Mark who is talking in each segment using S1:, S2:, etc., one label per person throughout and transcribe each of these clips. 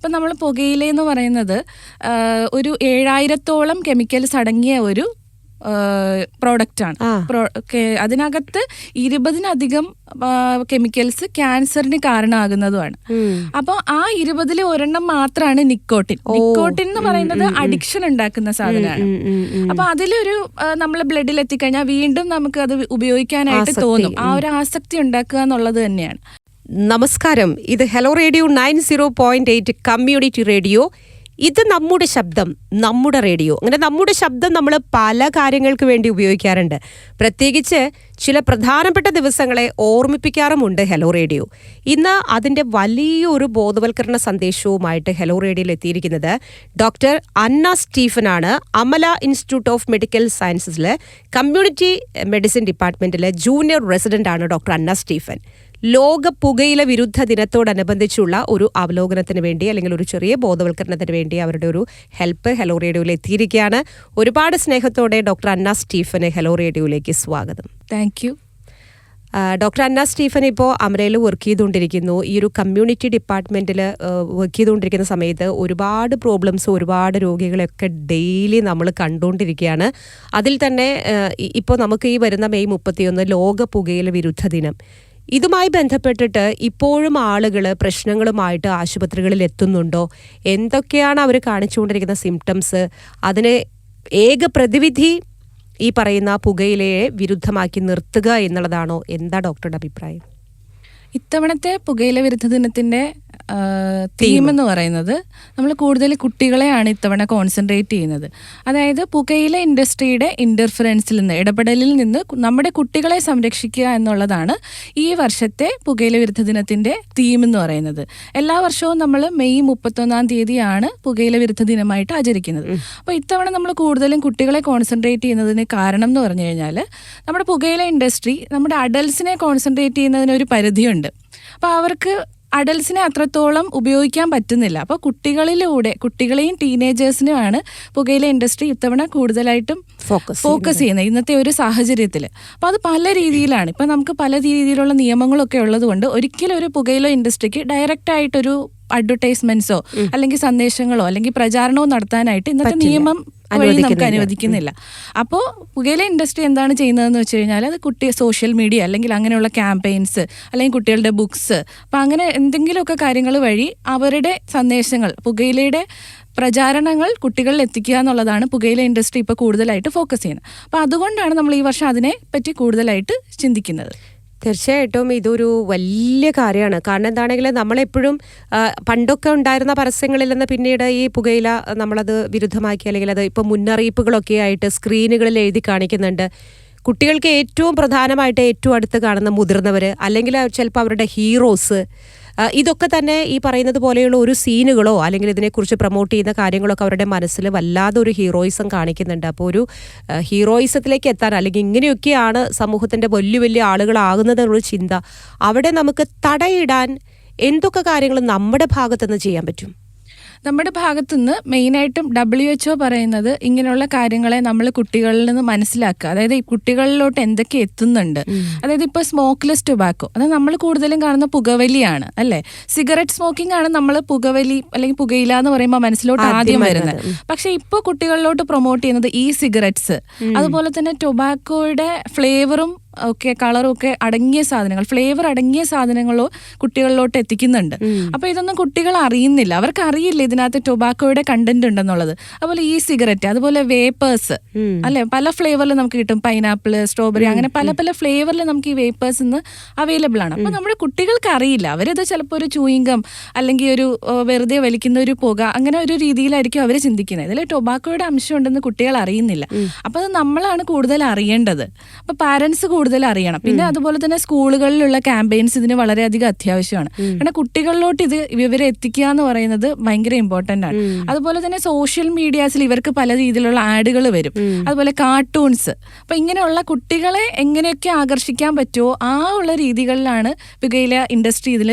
S1: അപ്പം നമ്മൾ പുകയില എന്ന് പറയുന്നത് ഒരു ഏഴായിരത്തോളം കെമിക്കൽസ് അടങ്ങിയ ഒരു പ്രോഡക്റ്റ് ആണ്.
S2: ആ.
S1: പ്രോ- കെ- അതിനകത്ത് ഇരുപതിനധികം കെമിക്കൽസ് ക്യാൻസറിന് കാരണമാകുന്നതുമാണ്. അപ്പോൾ ആ ഇരുപതിൽ ഒരെണ്ണം മാത്രമാണ് നിക്കോട്ടിൻ. നിക്കോട്ടിൻ എന്ന് പറയുന്നത് അഡിക്ഷൻ ഉണ്ടാക്കുന്ന സാധനമാണ്. അപ്പൊ അതിലൊരു നമ്മൾ ബ്ലഡിൽ എത്തിക്കഴിഞ്ഞാൽ വീണ്ടും നമുക്ക് അത് ഉപയോഗിക്കാനായിട്ട് തോന്നും. ആ ഒരു ആസക്തി ഉണ്ടാക്കുക എന്നുള്ളത് തന്നെയാണ്.
S2: നമസ്കാരം. ഇത് hello radio nine zero point eight community radio. ഇത് നമ്മുടെ ശബ്ദം നമ്മുടെ റേഡിയോ. അങ്ങനെ നമ്മുടെ ശബ്ദം നമ്മൾ പല കാര്യങ്ങൾക്ക് വേണ്ടി ഉപയോഗിക്കാറുണ്ട്. പ്രത്യേകിച്ച് ചില പ്രധാനപ്പെട്ട ദിവസങ്ങളെ ഓർമ്മിപ്പിക്കാറുമുണ്ട് ഹലോ റേഡിയോ. ഇന്ന് അതിന്റെ വലിയൊരു ബോധവൽക്കരണ സന്ദേശവുമായിട്ട് ഹലോ റേഡിയോയിൽ എത്തിയിരിക്കുന്നത് ഡോക്ടർ അന്ന സ്റ്റീഫനാണ്. അമല ഇൻസ്റ്റിറ്റ്യൂട്ട് ഓഫ് മെഡിക്കൽ സയൻസസിലെ കമ്മ്യൂണിറ്റി മെഡിസിൻ ഡിപ്പാർട്ട്മെന്റിലെ ജൂനിയർ റെസിഡന്റ് ആണ് ഡോക്ടർ അന്ന സ്റ്റീഫൻ. ലോക പുകയില വിരുദ്ധ ദിനത്തോടനുബന്ധിച്ചുള്ള ഒരു അവലോകനത്തിന് വേണ്ടി അല്ലെങ്കിൽ ഒരു ചെറിയ ബോധവൽക്കരണത്തിന് വേണ്ടി അവരുടെ ഒരു ഹെൽപ്പ് ഹെലോ റേഡിയോയിൽ എത്തിയിരിക്കുകയാണ്. ഒരുപാട് സ്നേഹത്തോടെ ഡോക്ടർ അന്ന സ്റ്റീഫന് ഹെലോ റേഡിയോയിലേക്ക് സ്വാഗതം.
S1: Thank you
S2: doctor Anna Stephen ഇപ്പോൾ അമരയിൽ വർക്ക് ചെയ്തുകൊണ്ടിരിക്കുന്നു. ഈ ഒരു കമ്മ്യൂണിറ്റി ഡിപ്പാർട്ട്മെന്റിൽ വർക്ക് ചെയ്തുകൊണ്ടിരിക്കുന്ന സമയത്ത് ഒരുപാട് പ്രോബ്ലംസ് ഒരുപാട് രോഗികളെയൊക്കെ ഡെയിലി നമ്മൾ കണ്ടുകൊണ്ടിരിക്കുകയാണ്. അതിൽ തന്നെ ഇപ്പോൾ നമുക്ക് ഈ വരുന്ന മെയ് മുപ്പത്തിയൊന്ന് ലോക പുകയില വിരുദ്ധ ദിനം. ഇതുമായി ബന്ധപ്പെട്ടിട്ട് ഇപ്പോഴും ആളുകൾ പ്രശ്നങ്ങളുമായിട്ട് ആശുപത്രികളിൽ എത്തുന്നുണ്ടോ എന്തൊക്കെയാണ് അവർ കാണിച്ചുകൊണ്ടിരിക്കുന്ന സിംറ്റംസ് അതിന് ഏക പ്രതിവിധി ഈ പറയുന്ന പുകയിലയെ വിരുദ്ധമാക്കി നിർത്തുക എന്നുള്ളതാണോ? എന്താ ഡോക്ടറുടെ അഭിപ്രായം?
S1: ഇത്തവണത്തെ പുകയില വിരുദ്ധ ദിനത്തിന്റെ തീം എന്ന് പറയുന്നത് നമ്മൾ കൂടുതൽ കുട്ടികളെയാണ് ഇത്തവണ കോൺസെൻട്രേറ്റ് ചെയ്യുന്നത്. അതായത് പുകയില ഇൻഡസ്ട്രിയുടെ ഇന്റർഫറൻസിൽ നിന്ന് ഇടപെടലിൽ നിന്ന് നമ്മുടെ കുട്ടികളെ സംരക്ഷിക്കുക എന്നുള്ളതാണ് ഈ വർഷത്തെ പുകയില വിരുദ്ധ ദിനത്തിന്റെ തീം എന്ന് പറയുന്നത്. എല്ലാ വർഷവും നമ്മൾ മെയ് മുപ്പത്തൊന്നാം തീയതിയാണ് പുകയില വിരുദ്ധ ദിനമായിട്ട് ആചരിക്കുന്നത്. അപ്പോൾ ഇത്തവണ നമ്മൾ കൂടുതലും കുട്ടികളെ കോൺസെൻട്രേറ്റ് ചെയ്യുന്നതിന് കാരണം എന്ന് പറഞ്ഞു കഴിഞ്ഞാൽ നമ്മുടെ പുകയില ഇൻഡസ്ട്രി നമ്മുടെ അഡൽസിനെ കോൺസെൻട്രേറ്റ് ചെയ്യുന്നതിന് ഒരു പരിധിയുണ്ട്. അപ്പോൾ അവർക്ക് അഡൽസിനെ അത്രത്തോളം ഉപയോഗിക്കാൻ പറ്റുന്നില്ല. അപ്പോൾ കുട്ടികളിലൂടെ കുട്ടികളെയും ടീനേജേഴ്സിനുമാണ് പുകയില ഇൻഡസ്ട്രി ഇത്തവണ കൂടുതലായിട്ടും
S2: ഫോക്കസ്
S1: ഫോക്കസ് ചെയ്യുന്നത് ഇന്നത്തെ ഒരു സാഹചര്യത്തിൽ അപ്പോൾ അത് പല രീതിയിലാണ്. ഇപ്പം നമുക്ക് പല രീതിയിലുള്ള നിയമങ്ങളൊക്കെ ഉള്ളതുകൊണ്ട് ഒരിക്കലും ഒരു പുകയില ഇൻഡസ്ട്രിക്ക് ഡയറക്റ്റ് ആയിട്ടൊരു അഡ്വർടൈസ്മെന്റ്സോ അല്ലെങ്കിൽ സന്ദേശങ്ങളോ അല്ലെങ്കിൽ പ്രചാരണമോ നടത്താനായിട്ട് ഇന്നത്തെ നിയമം വഴി നമുക്ക് അനുവദിക്കുന്നില്ല. അപ്പോൾ പുകയില ഇൻഡസ്ട്രി എന്താണ് ചെയ്യുന്നതെന്ന് വെച്ച് കഴിഞ്ഞാൽ അത് കുട്ടി സോഷ്യൽ മീഡിയ അല്ലെങ്കിൽ അങ്ങനെയുള്ള ക്യാമ്പയിൻസ് അല്ലെങ്കിൽ കുട്ടികളുടെ ബുക്സ് അപ്പം അങ്ങനെ എന്തെങ്കിലുമൊക്കെ കാര്യങ്ങൾ വഴി അവരുടെ സന്ദേശങ്ങൾ പുകയിലയുടെ പ്രചാരണങ്ങൾ കുട്ടികളിൽ എത്തിക്കുക എന്നുള്ളതാണ് പുകയില ഇൻഡസ്ട്രി ഇപ്പോൾ കൂടുതലായിട്ട് ഫോക്കസ് ചെയ്യുന്നത്. അപ്പോൾ അതുകൊണ്ടാണ് നമ്മൾ ഈ വർഷം അതിനെ പറ്റി കൂടുതലായിട്ട് ചിന്തിക്കുന്നത്.
S2: തീർച്ചയായിട്ടും ഇതൊരു വലിയ കാര്യമാണ്. കാരണം എന്താണെങ്കിൽ നമ്മളെപ്പോഴും പണ്ടൊക്കെ ഉണ്ടായിരുന്ന പരസ്യങ്ങളിൽ നിന്ന് പിന്നീട് ഈ പുകയില നമ്മളത് വിരുദ്ധമാക്കി അല്ലെങ്കിൽ അത് ഇപ്പോൾ മുന്നറിയിപ്പുകളൊക്കെ ആയിട്ട് സ്ക്രീനുകളിൽ എഴുതി കാണിക്കുന്നുണ്ട്. കുട്ടികൾക്ക് ഏറ്റവും പ്രധാനമായിട്ട് ഏറ്റവും അടുത്ത് കാണുന്ന മുതിർന്നവർ അല്ലെങ്കിൽ ചിലപ്പോൾ അവരുടെ ഹീറോസ് ഇതൊക്കെ തന്നെ ഈ പറയുന്നത് പോലെയുള്ള ഒരു സീനുകളോ അല്ലെങ്കിൽ ഇതിനെക്കുറിച്ച് പ്രൊമോട്ട് ചെയ്യുന്ന കാര്യങ്ങളൊക്കെ അവരുടെ മനസ്സിൽ വല്ലാതെ ഒരു ഹീറോയിസം കാണിക്കുന്നുണ്ട്. അപ്പോൾ ഒരു ഹീറോയിസത്തിലേക്ക് എത്താൻ അല്ലെങ്കിൽ ഇങ്ങനെയൊക്കെയാണ് സമൂഹത്തിന്റെ വലിയ വലിയ ആളുകളാകുന്നത് എന്നുള്ള ചിന്ത അവിടെ നമുക്ക് തടയിടാൻ എന്തൊക്കെ കാര്യങ്ങൾ നമ്മുടെ ഭാഗത്തുനിന്ന് ചെയ്യാൻ പറ്റും?
S1: നമ്മുടെ ഭാഗത്തുനിന്ന് മെയിനായിട്ടും ഡബ്ല്യു എച്ച്ഒ പറയുന്നത് ഇങ്ങനെയുള്ള കാര്യങ്ങളെ നമ്മൾ കുട്ടികളിൽ നിന്ന് മനസ്സിലാക്കുക. അതായത് ഈ കുട്ടികളിലോട്ട് എന്തൊക്കെ എത്തുന്നുണ്ട്. അതായത് ഇപ്പോൾ സ്മോക്ക്ലെസ് ടൊബാക്കോ അത് നമ്മൾ കൂടുതലും കാണുന്ന പുകവലിയാണ് അല്ലേ? സിഗരറ്റ് സ്മോക്കിംഗ് ആണ് നമ്മൾ പുകവലി അല്ലെങ്കിൽ പുകയില എന്ന് പറയുമ്പോൾ മനസ്സിലോട്ട് ആദ്യം വരുന്നത്. പക്ഷെ ഇപ്പോൾ കുട്ടികളിലോട്ട് പ്രൊമോട്ട് ചെയ്യുന്നത് ഈ സിഗരറ്റ്സ് അതുപോലെ തന്നെ ടൊബാക്കോയുടെ ഫ്ലേവറും ഒക്കെ കളറും ഒക്കെ അടങ്ങിയ സാധനങ്ങൾ ഫ്ലേവർ അടങ്ങിയ സാധനങ്ങളോ കുട്ടികളിലോട്ട് എത്തിക്കുന്നുണ്ട്. അപ്പൊ ഇതൊന്നും കുട്ടികൾ അറിയുന്നില്ല. അവർക്ക് അറിയില്ല ഇതിനകത്ത് ടൊബാക്കോയുടെ കണ്ടന്റ് ഉണ്ടെന്നുള്ളത്. അതുപോലെ ഈ സിഗരറ്റ് അതുപോലെ വേപ്പേഴ്സ് അല്ലെ? പല ഫ്ലേവറിൽ നമുക്ക് കിട്ടും. പൈനാപ്പിൾ സ്ട്രോബെറി അങ്ങനെ പല പല ഫ്ലേവറിൽ നമുക്ക് ഈ വേപ്പേഴ്സ് ഇന്ന് അവൈലബിൾ ആണ്. അപ്പൊ നമ്മുടെ കുട്ടികൾക്ക് അറിയില്ല. അവരത് ചിലപ്പോൾ ഒരു ചൂയിങ്കം അല്ലെങ്കിൽ ഒരു വെറുതെ വലിക്കുന്ന ഒരു പുക അങ്ങനെ ഒരു രീതിയിലായിരിക്കും അവർ ചിന്തിക്കുന്നത്. ഇതിൽ ടൊബാക്കോയുടെ അംശം ഉണ്ടെന്ന് കുട്ടികൾ അറിയുന്നില്ല. അപ്പൊ അത് നമ്മളാണ് കൂടുതൽ അറിയേണ്ടത്. അപ്പൊ പാരന്റ്സ് കൂടുതൽ അറിയണം. പിന്നെ അതുപോലെ തന്നെ സ്കൂളുകളിലുള്ള ക്യാമ്പയിൻസ് ഇതിന് വളരെയധികം അത്യാവശ്യമാണ്. കാരണം കുട്ടികളിലോട്ട് ഇത് ഇവരെ എത്തിക്കുക എന്ന് പറയുന്നത് ഭയങ്കര ഇമ്പോർട്ടന്റ് ആണ്. അതുപോലെ തന്നെ സോഷ്യൽ മീഡിയാസിൽ ഇവർക്ക് പല രീതിയിലുള്ള ആഡുകൾ വരും. അതുപോലെ കാർട്ടൂൺസ് അപ്പൊ ഇങ്ങനെയുള്ള കുട്ടികളെ എങ്ങനെയൊക്കെ ആകർഷിക്കാൻ പറ്റുമോ ആ ഉള്ള രീതികളിലാണ് പുകയില ഇൻഡസ്ട്രി ഇതിൽ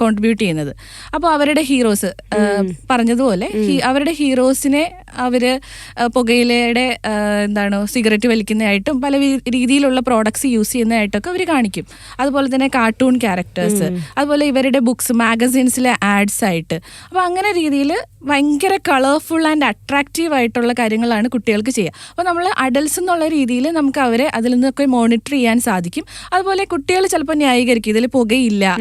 S1: കോൺട്രിബ്യൂട്ട് ചെയ്യുന്നത്. അപ്പോൾ അവരുടെ ഹീറോസ് പറഞ്ഞതുപോലെ അവരുടെ ഹീറോസിനെ അവർ പുകയിലയുടെ എന്താണ് സിഗരറ്റ് വലിക്കുന്നതായിട്ടും പല രീതിയിലുള്ള പ്രോഡക്ട്സ് യൂസ് ചെയ്യുന്നതായിട്ടൊക്കെ അവർ കാണിക്കും. അതുപോലെ തന്നെ കാർട്ടൂൺ ക്യാരക്ടേഴ്സ് അതുപോലെ ഇവരുടെ ബുക്സ് മാഗസീൻസിലെ ആഡ്സ് ആയിട്ട്. അപ്പോൾ അങ്ങനെ രീതിയിൽ ഭയങ്കര കളർഫുൾ ആൻഡ് അട്രാക്റ്റീവ് ആയിട്ടുള്ള കാര്യങ്ങളാണ് കുട്ടികൾക്ക് ചെയ്യുക. അപ്പോൾ നമ്മൾ അഡൽസ് എന്നുള്ള രീതിയിൽ നമുക്ക് അവരെ അതിൽ നിന്നൊക്കെ മോണിറ്റർ ചെയ്യാൻ സാധിക്കും. അതുപോലെ കുട്ടികൾ ചിലപ്പോൾ ന്യായീകരിക്കും ഇതിൽ പുകയില്ല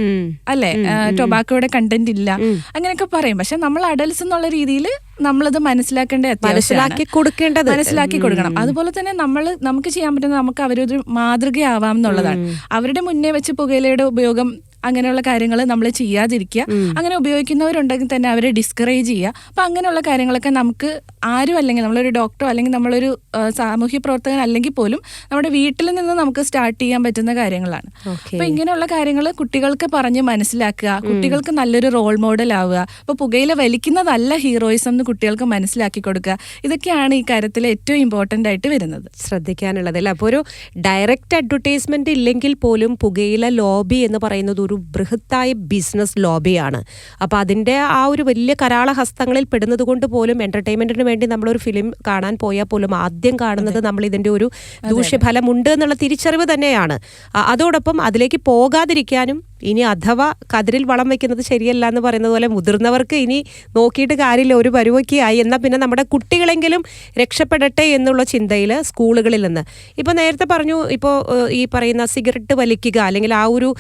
S1: അല്ലേ? ടൊബാക്കോയുടെ കണ്ടന്റ് ഇല്ല അങ്ങനെയൊക്കെ പറയും. പക്ഷെ നമ്മൾ അഡൽസ് എന്നുള്ള രീതിയിൽ നമ്മളത് മനസ്സിലാക്കേണ്ട
S2: മനസ്സിലാക്കി കൊടുക്കേണ്ടത്.
S1: മനസ്സിലാക്കി കൊടുക്കണം. അതുപോലെ തന്നെ നമ്മൾ നമുക്ക് ചെയ്യാൻ പറ്റുന്ന നമുക്ക് അവരൊരു മാതൃകയാവാം എന്നുള്ളതാണ്. അവരുടെ മുന്നേ വെച്ച് പുകയിലയുടെ ഉപയോഗം അങ്ങനെയുള്ള കാര്യങ്ങൾ നമ്മൾ ചെയ്യാതിരിക്കുക. അങ്ങനെ ഉപയോഗിക്കുന്നവരുണ്ടെങ്കിൽ തന്നെ അവരെ ഡിസ്കറേജ് ചെയ്യുക. അപ്പം അങ്ങനെയുള്ള കാര്യങ്ങളൊക്കെ നമുക്ക് ആരും അല്ലെങ്കിൽ നമ്മളൊരു ഡോക്ടറോ അല്ലെങ്കിൽ നമ്മളൊരു സാമൂഹ്യ പ്രവർത്തകൻ അല്ലെങ്കിൽ പോലും നമ്മുടെ വീട്ടിൽ നിന്ന് നമുക്ക് സ്റ്റാർട്ട് ചെയ്യാൻ പറ്റുന്ന കാര്യങ്ങളാണ്.
S2: അപ്പം
S1: അപ്പൊ ഇങ്ങനെയുള്ള കാര്യങ്ങൾ കുട്ടികൾക്ക് പറഞ്ഞ് മനസ്സിലാക്കുക. കുട്ടികൾക്ക് നല്ലൊരു റോൾ മോഡൽ ആവുക. അപ്പോൾ പുകയില വലിക്കുന്നതല്ല ഹീറോയിസം എന്ന് കുട്ടികൾക്ക് മനസ്സിലാക്കി കൊടുക്കുക. ഇതൊക്കെയാണ് ഈ കാര്യത്തിൽ ഏറ്റവും ഇമ്പോർട്ടന്റ് ആയിട്ട് വരുന്നത്.
S2: ശ്രദ്ധിക്കാനുള്ളത് അല്ലേ? അപ്പോൾ ഒരു ഡയറക്റ്റ് അഡ്വർടൈസ്മെന്റ് ഇല്ലെങ്കിൽ പോലും പുകയില ലോബി എന്ന് പറയുന്നത് ഒരു ബൃഹത്തായ ബിസിനസ് ലോബിയാണ്. അപ്പോൾ അതിന്റെ ആ ഒരു വലിയ കരാള ഹസ്തങ്ങളിൽ പെടുന്നത് കൊണ്ട് പോലും എന്റർടൈൻമെന്റിന് വേണ്ടി നമ്മളൊരു ഫിലിം കാണാൻ പോയാൽ പോലും ആദ്യം കാണുന്നത് നമ്മൾ ഇതിന്റെ ഒരു ദൂഷ്യഫലമുണ്ട് എന്നുള്ള തിരിച്ചറിവ് തന്നെയാണ്. അതോടൊപ്പം അതിലേക്ക് പോകാതിരിക്കാനും ഇനി അഥവാ കതിരിൽ വളം വെക്കുന്നത് ശരിയല്ല എന്ന് പറയുന്നത് പോലെ മുതിർന്നവർക്ക് ഇനി നോക്കിയിട്ട് കാര്യമില്ല ഒരു പരുവൊക്കെ ആയി. എന്നാൽ പിന്നെ നമ്മുടെ കുട്ടികളെങ്കിലും രക്ഷപ്പെടട്ടെ എന്നുള്ള ചിന്തയിൽ സ്കൂളുകളിൽ നിന്ന്. ഇപ്പോൾ നേരത്തെ പറഞ്ഞു ഇപ്പോൾ ഈ പറയുന്ന സിഗരറ്റ് വലിക്കുക അല്ലെങ്കിൽ ആ ഒരു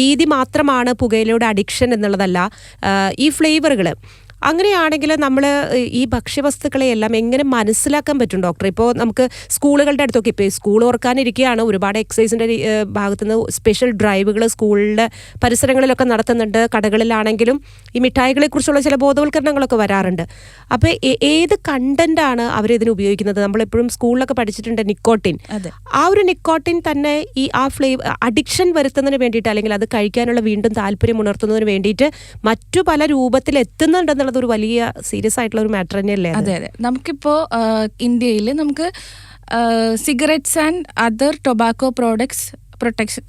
S2: രീതി മാത്രമാണ് പുകയിലയുടെ അഡിക്ഷൻ എന്നുള്ളതല്ല ഈ ഫ്ലേവറുകൾ അങ്ങനെയാണെങ്കിൽ നമ്മൾ ഈ ഭക്ഷ്യവസ്തുക്കളെ എല്ലാം എങ്ങനെ മനസ്സിലാക്കാൻ പറ്റും ഡോക്ടർ ഇപ്പോൾ നമുക്ക് സ്കൂളുകളുടെ അടുത്തൊക്കെ ഇപ്പോൾ സ്കൂൾ ഓർക്കാനിരിക്കുകയാണ് ഒരുപാട് എക്സൈസിന്റെ ഭാഗത്തുനിന്ന് സ്പെഷ്യൽ ഡ്രൈവുകൾ സ്കൂളിലെ പരിസരങ്ങളിലൊക്കെ നടത്തുന്നുണ്ട്. കടകളിലാണെങ്കിലും ഈ മിഠായികളെക്കുറിച്ചുള്ള ചില ബോധവൽക്കരണങ്ങളൊക്കെ വരാറുണ്ട്. അപ്പോൾ ഏത് കണ്ടന്റാണ് അവരിതിന് ഉപയോഗിക്കുന്നത്? നമ്മളെപ്പോഴും സ്കൂളിലൊക്കെ പഠിച്ചിട്ടുണ്ട് നിക്കോട്ടിൻ. ആ ഒരു നിക്കോട്ടിൻ തന്നെ ഈ ആ ഫ്ലേവർ അഡിക്ഷൻ വരുത്തുന്നതിന് വേണ്ടിയിട്ട് അല്ലെങ്കിൽ അത് കഴിക്കാനുള്ള വീണ്ടും താല്പര്യം ഉണർത്തുന്നതിന് വേണ്ടിയിട്ട് മറ്റു പല രൂപത്തിൽ എത്തുന്നുണ്ടെന്നുള്ളത് ഒരു വലിയ സീരിയസ് ആയിട്ടുള്ള ഒരു മാറ്റർ തന്നെയല്ലേ അത്?
S1: അതെ നമുക്കിപ്പോ ഇന്ത്യയിൽ നമുക്ക് cigarettes and other tobacco products protection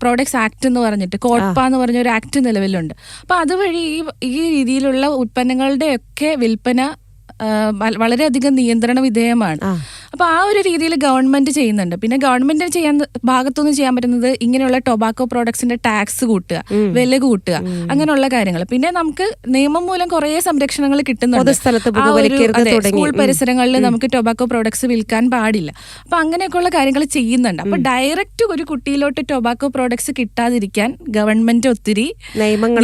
S1: products act എന്ന് പറഞ്ഞിട്ട് കോട്ട്പ എന്ന് പറഞ്ഞ ഒരു ആക്ട് നിലവിലുണ്ട്. അപ്പോൾ അതുവഴി ഈ ഈ രീതിയിലുള്ള ഉൽപ്പന്നങ്ങളുടെ ഒക്കെ വിൽപ്പന വളരെയധികം നിയന്ത്രണ വിധേയമാണ്. അപ്പൊ ആ ഒരു രീതിയിൽ ഗവൺമെന്റ് ചെയ്യുന്നുണ്ട്. പിന്നെ ഗവൺമെന്റ് ചെയ്യാൻ ഭാഗത്തുനിന്ന് ചെയ്യാൻ പറ്റുന്നത് ഇങ്ങനെയുള്ള ടൊബാക്കോ പ്രോഡക്ട്സിന്റെ ടാക്സ് കൂട്ടുക വില കൂട്ടുക അങ്ങനെയുള്ള കാര്യങ്ങൾ. പിന്നെ നമുക്ക് നിയമം മൂലം കുറെ സംരക്ഷണങ്ങൾ കിട്ടുന്നുണ്ട്. സ്കൂൾ പരിസരങ്ങളിൽ നമുക്ക് ടൊബാക്കോ പ്രോഡക്ട്സ് വിൽക്കാൻ പാടില്ല. അപ്പൊ അങ്ങനെയൊക്കെയുള്ള കാര്യങ്ങൾ ചെയ്യുന്നുണ്ട്. അപ്പൊ ഡയറക്റ്റ് ഒരു കുട്ടിയിലോട്ട് ടൊബാക്കോ പ്രോഡക്ട്സ് കിട്ടാതിരിക്കാൻ ഗവൺമെന്റ് ഒത്തിരി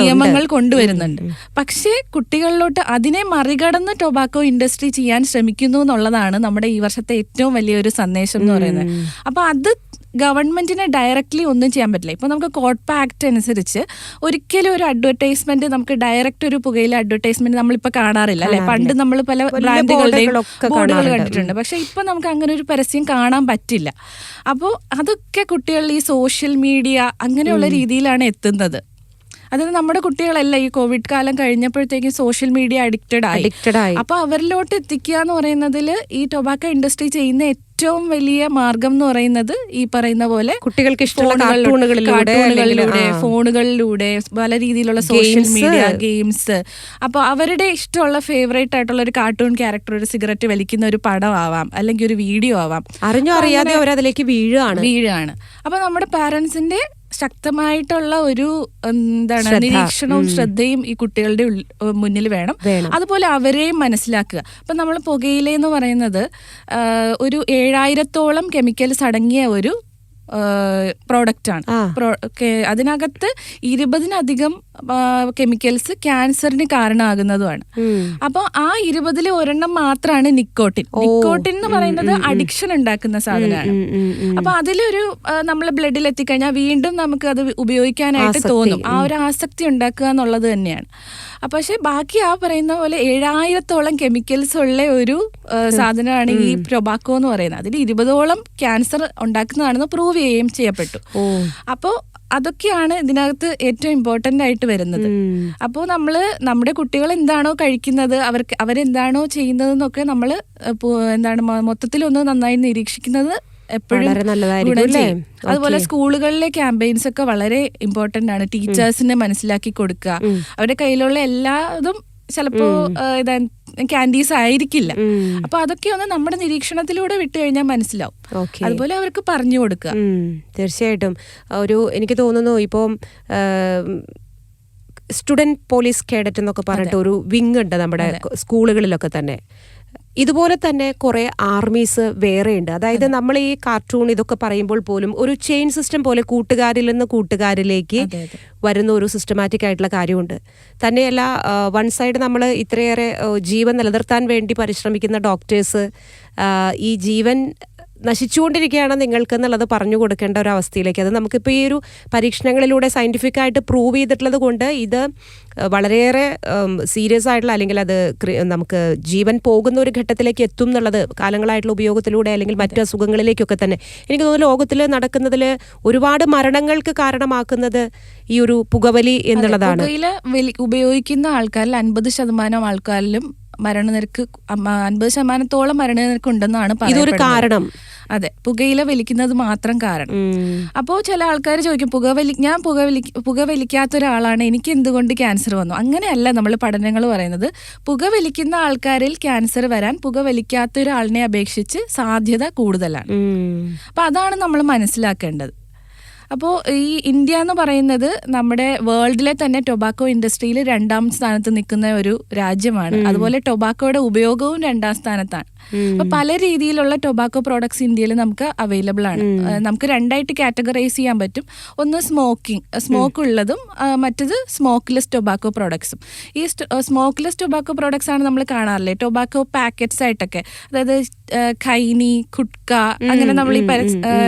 S1: നിയമങ്ങൾ കൊണ്ടുവരുന്നുണ്ട്. പക്ഷേ കുട്ടികളിലോട്ട് അതിനെ മറികടന്ന് ടൊബാക്കോ ഇൻഡസ്ട്രി ചെയ്യാൻ ശ്രമിക്കുന്നു എന്നുള്ളതാണ് നമ്മുടെ ഈ വർഷത്തെ ഏറ്റവും വലിയൊരു സന്ദേശം എന്ന് പറയുന്നത്. അപ്പൊ അത് ഗവൺമെന്റിനെ ഡയറക്റ്റ്ലി ഒന്നും ചെയ്യാൻ പറ്റില്ല. ഇപ്പൊ നമുക്ക് ആക്ട് അനുസരിച്ച് ഒരിക്കലും ഒരു അഡ്വർടൈസ്മെന്റ് നമുക്ക് ഡയറക്റ്റ് ഒരു പുകയിലെ അഡ്വർടൈസ്മെന്റ് നമ്മളിപ്പോ കാണാറില്ല അല്ലെ? പണ്ട് നമ്മൾ പല ബ്രാൻഡുകളുടെയും ബോർഡുകൾ. കണ്ടിട്ടുണ്ട്. പക്ഷെ ഇപ്പൊ നമുക്ക് അങ്ങനെ ഒരു പരസ്യം കാണാൻ പറ്റില്ല. അപ്പോൾ അതൊക്കെ കുട്ടികൾ ഈ സോഷ്യൽ മീഡിയ അങ്ങനെയുള്ള രീതിയിലാണ് എത്തുന്നത്. അതായത് നമ്മുടെ കുട്ടികളല്ല ഈ കോവിഡ് കാലം കഴിഞ്ഞപ്പോഴത്തേക്കും സോഷ്യൽ മീഡിയ അഡിക്റ്റഡ് ആയി.
S2: അഡിക്റ്റഡ് ആയി.
S1: അപ്പൊ അവരിലോട്ട് എത്തിക്കുക എന്ന് പറയുന്നതിൽ ഈ ടൊബാക്കോ ഇൻഡസ്ട്രി ചെയ്യുന്ന ഏറ്റവും വലിയ മാർഗം എന്ന് പറയുന്നത് ഈ പറയുന്ന പോലെ
S2: കുട്ടികൾക്ക് കാർട്ടൂണുകളിലൂടെ.
S1: ഫോണുകളിലൂടെ പല രീതിയിലുള്ള സോഷ്യൽ മീഡിയ ഗെയിംസ് അപ്പൊ അവരുടെ ഇഷ്ടമുള്ള ഫേവറേറ്റ് ആയിട്ടുള്ള ഒരു കാർട്ടൂൺ ക്യാരക്ടർ ഒരു സിഗരറ്റ് വലിക്കുന്ന ഒരു പടം ആവാം അല്ലെങ്കിൽ ഒരു വീഡിയോ ആവാം.
S2: അറിഞ്ഞോ അറിയാതെ
S1: അവർ
S2: അവരതിലേക്ക് വീഴുകയാണ്.
S1: വീഴാണ് അപ്പൊ നമ്മുടെ പാരന്റ്സിന്റെ ശക്തമായിട്ടുള്ള ഒരു എന്താണ് നിരീക്ഷണവും ശ്രദ്ധയും ഈ കുട്ടികളുടെ മുന്നിൽ വേണം. അതുപോലെ അവരെയും മനസ്സിലാക്കുക. അപ്പം നമ്മൾ പുകയില എന്ന് പറയുന്നത് ഒരു ഏഴായിരത്തോളം കെമിക്കൽസ് അടങ്ങിയ ഒരു പ്രോഡക്റ്റാണ്. അതിനകത്ത് ഇരുപതിനധികം കെമിക്കൽസ് ക്യാൻസറിന് കാരണമാകുന്നതുമാണ്.
S2: അപ്പൊ
S1: അപ്പോൾ ആ ഇരുപതിൽ ഒരെണ്ണം മാത്രമാണ് നിക്കോട്ടിൻ. നിക്കോട്ടിൻ എന്ന് പറയുന്നത് അഡിക്ഷൻ ഉണ്ടാക്കുന്ന സാധനമാണ്. അപ്പൊ അതിലൊരു നമ്മൾ ബ്ലഡിൽ എത്തിക്കഴിഞ്ഞാൽ വീണ്ടും നമുക്ക് അത് ഉപയോഗിക്കാനായിട്ട് തോന്നും. ആ ഒരു ആസക്തി ഉണ്ടാക്കുക എന്നുള്ളത് തന്നെയാണ്. അപ്പൊ പക്ഷെ ബാക്കി ആ പറയുന്ന പോലെ ഏഴായിരത്തോളം കെമിക്കൽസ് ഉള്ള ഒരു സാധനമാണ് ഈ പ്രൊബാക്കോ എന്ന് പറയുന്നത്. അതിൽ ഇരുപതോളം ക്യാൻസർ ഉണ്ടാക്കുന്നതാണെന്ന് പ്രൂവ് ചെയ്യുകയും ചെയ്യപ്പെട്ടു. അപ്പോൾ അതൊക്കെയാണ് ഇതിനകത്ത് ഏറ്റവും ഇമ്പോർട്ടന്റ് ആയിട്ട് വരുന്നത്.
S2: അപ്പോ
S1: അപ്പോൾ നമ്മൾ നമ്മുടെ കുട്ടികൾ എന്താണോ കഴിക്കുന്നത് അവർക്ക് അവരെന്താണോ ചെയ്യുന്നതെന്നൊക്കെ നമ്മൾ എന്താണ് മൊത്തത്തിൽ മൊത്തത്തിലൊന്ന് നന്നായി നിരീക്ഷിക്കുന്നത് എപ്പോഴും. അതുപോലെ സ്കൂളുകളിലെ ക്യാമ്പയിൻസ് ഒക്കെ വളരെ ഇമ്പോർട്ടന്റ് ആണ്. ടീച്ചേഴ്സിനെ മനസ്സിലാക്കി കൊടുക്കുക. അവരുടെ കയ്യിലുള്ള എല്ലാതും ചിലപ്പോ ഇതാ ക്യാൻഡീസ് ആയിരിക്കില്ല. അപ്പൊ അതൊക്കെ ഒന്ന് നമ്മുടെ നിരീക്ഷണത്തിലൂടെ വിട്ടു കഴിഞ്ഞാൽ മനസ്സിലാവും. അതുപോലെ അവർക്ക് പറഞ്ഞു കൊടുക്കുക.
S2: തീർച്ചയായിട്ടും. ഒരു എനിക്ക് തോന്നുന്നു ഇപ്പം സ്റ്റുഡന്റ് പോലീസ് കേഡറ്റ് എന്നൊക്കെ പറഞ്ഞിട്ട് ഒരു വിങ് ഉണ്ട് നമ്മുടെ സ്കൂളുകളിലൊക്കെ തന്നെ. ഇതുപോലെ തന്നെ കുറെ ആർമീസ് വേറെയുണ്ട്. അതായത് നമ്മൾ ഈ കാർട്ടൂൺ ഇതൊക്കെ പറയുമ്പോൾ പോലും ഒരു ചെയിൻ സിസ്റ്റം പോലെ കൂട്ടുകാരിൽ നിന്ന് കൂട്ടുകാരിലേക്ക്. വരുന്ന ഒരു സിസ്റ്റമാറ്റിക് ആയിട്ടുള്ള കാര്യമുണ്ട്. തന്നെയല്ല വൺ സൈഡ് നമ്മൾ ഇത്രയേറെ ജീവൻ നിലനിർത്താൻ വേണ്ടി പരിശ്രമിക്കുന്ന ഡോക്ടേഴ്സ് ഈ ജീവൻ നശിച്ചുകൊണ്ടിരിക്കുകയാണ് നിങ്ങൾക്ക് എന്നുള്ളത് പറഞ്ഞു കൊടുക്കേണ്ട ഒരു അവസ്ഥയിലേക്ക്. അത് നമുക്കിപ്പോൾ ഈ ഒരു പരീക്ഷണങ്ങളിലൂടെ സയന്റിഫിക് ആയിട്ട് പ്രൂവ് ചെയ്തിട്ടുള്ളത് കൊണ്ട് ഇത് വളരെയേറെ സീരിയസ് ആയിട്ടുള്ള അല്ലെങ്കിൽ അത് നമുക്ക് ജീവൻ പോകുന്ന ഒരു ഘട്ടത്തിലേക്ക് എത്തും എന്നുള്ളത് കാലങ്ങളായിട്ടുള്ള ഉപയോഗത്തിലൂടെ അല്ലെങ്കിൽ മറ്റ് അസുഖങ്ങളിലേക്കൊക്കെ തന്നെ. എനിക്ക് തോന്നുന്നു ലോകത്തിൽ നടക്കുന്നതിൽ ഒരുപാട് മരണങ്ങൾക്ക് കാരണമാക്കുന്നത് ഈ ഒരു പുകവലി എന്നുള്ളതാണ്.
S1: ഉപയോഗിക്കുന്ന ആൾക്കാരിൽ അൻപത് ശതമാനം ആൾക്കാരിലും മരണനിരക്ക് അൻപത് ശതമാനത്തോളം മരണനിരക്ക് ഉണ്ടെന്നാണ്
S2: ഇതൊരു. കാരണം.
S1: അതെ പുകയില വലിക്കുന്നത് മാത്രം കാരണം.
S2: അപ്പോ
S1: അപ്പോൾ ചില ആൾക്കാർ ചോദിക്കും പുകവലി ഞാൻ പുകവലി പുകവലിക്കാത്ത ഒരാളാണ്. എനിക്ക് എന്തുകൊണ്ട് ക്യാൻസർ വന്നു? അങ്ങനെയല്ല നമ്മൾ പഠനങ്ങൾ പറയുന്നത്. പുകവലിക്കുന്ന ആൾക്കാരിൽ ക്യാൻസർ വരാൻ പുകവലിക്കാത്ത ഒരാളിനെ അപേക്ഷിച്ച് സാധ്യത കൂടുതലാണ്. അപ്പൊ അതാണ് നമ്മൾ മനസ്സിലാക്കേണ്ടത്. അപ്പോൾ ഈ ഇന്ത്യ എന്ന് പറയുന്നത് നമ്മുടെ വേൾഡിലെ തന്നെ ടൊബാക്കോ ഇൻഡസ്ട്രിയിൽ രണ്ടാം സ്ഥാനത്ത് നിൽക്കുന്ന ഒരു രാജ്യമാണ്. അതുപോലെ ടൊബാക്കോയുടെ ഉപയോഗവും രണ്ടാം സ്ഥാനത്താണ്. അപ്പൊ പല രീതിയിലുള്ള ടൊബാക്കോ പ്രോഡക്ട്സ് ഇന്ത്യയിൽ നമുക്ക് അവൈലബിൾ ആണ്. നമുക്ക് രണ്ടായിട്ട് കാറ്റഗറൈസ് ചെയ്യാൻ പറ്റും. ഒന്ന് സ്മോക്കിംഗ് സ്മോക്ക് ഉള്ളതും മറ്റത് സ്മോക്ക്ലെസ് ടൊബാക്കോ പ്രോഡക്ട്സും ഈ സ്മോക്ക്ലെസ് ടൊബാക്കോ പ്രോഡക്ട്സ് ആണ് നമ്മൾ കാണാറില്ലേ? ടൊബാക്കോ പാക്കറ്റ്സ് ആയിട്ടൊക്കെ. അതായത് കൈനി ഖൈനി കുട്ക അങ്ങനെ നമ്മൾ ഈ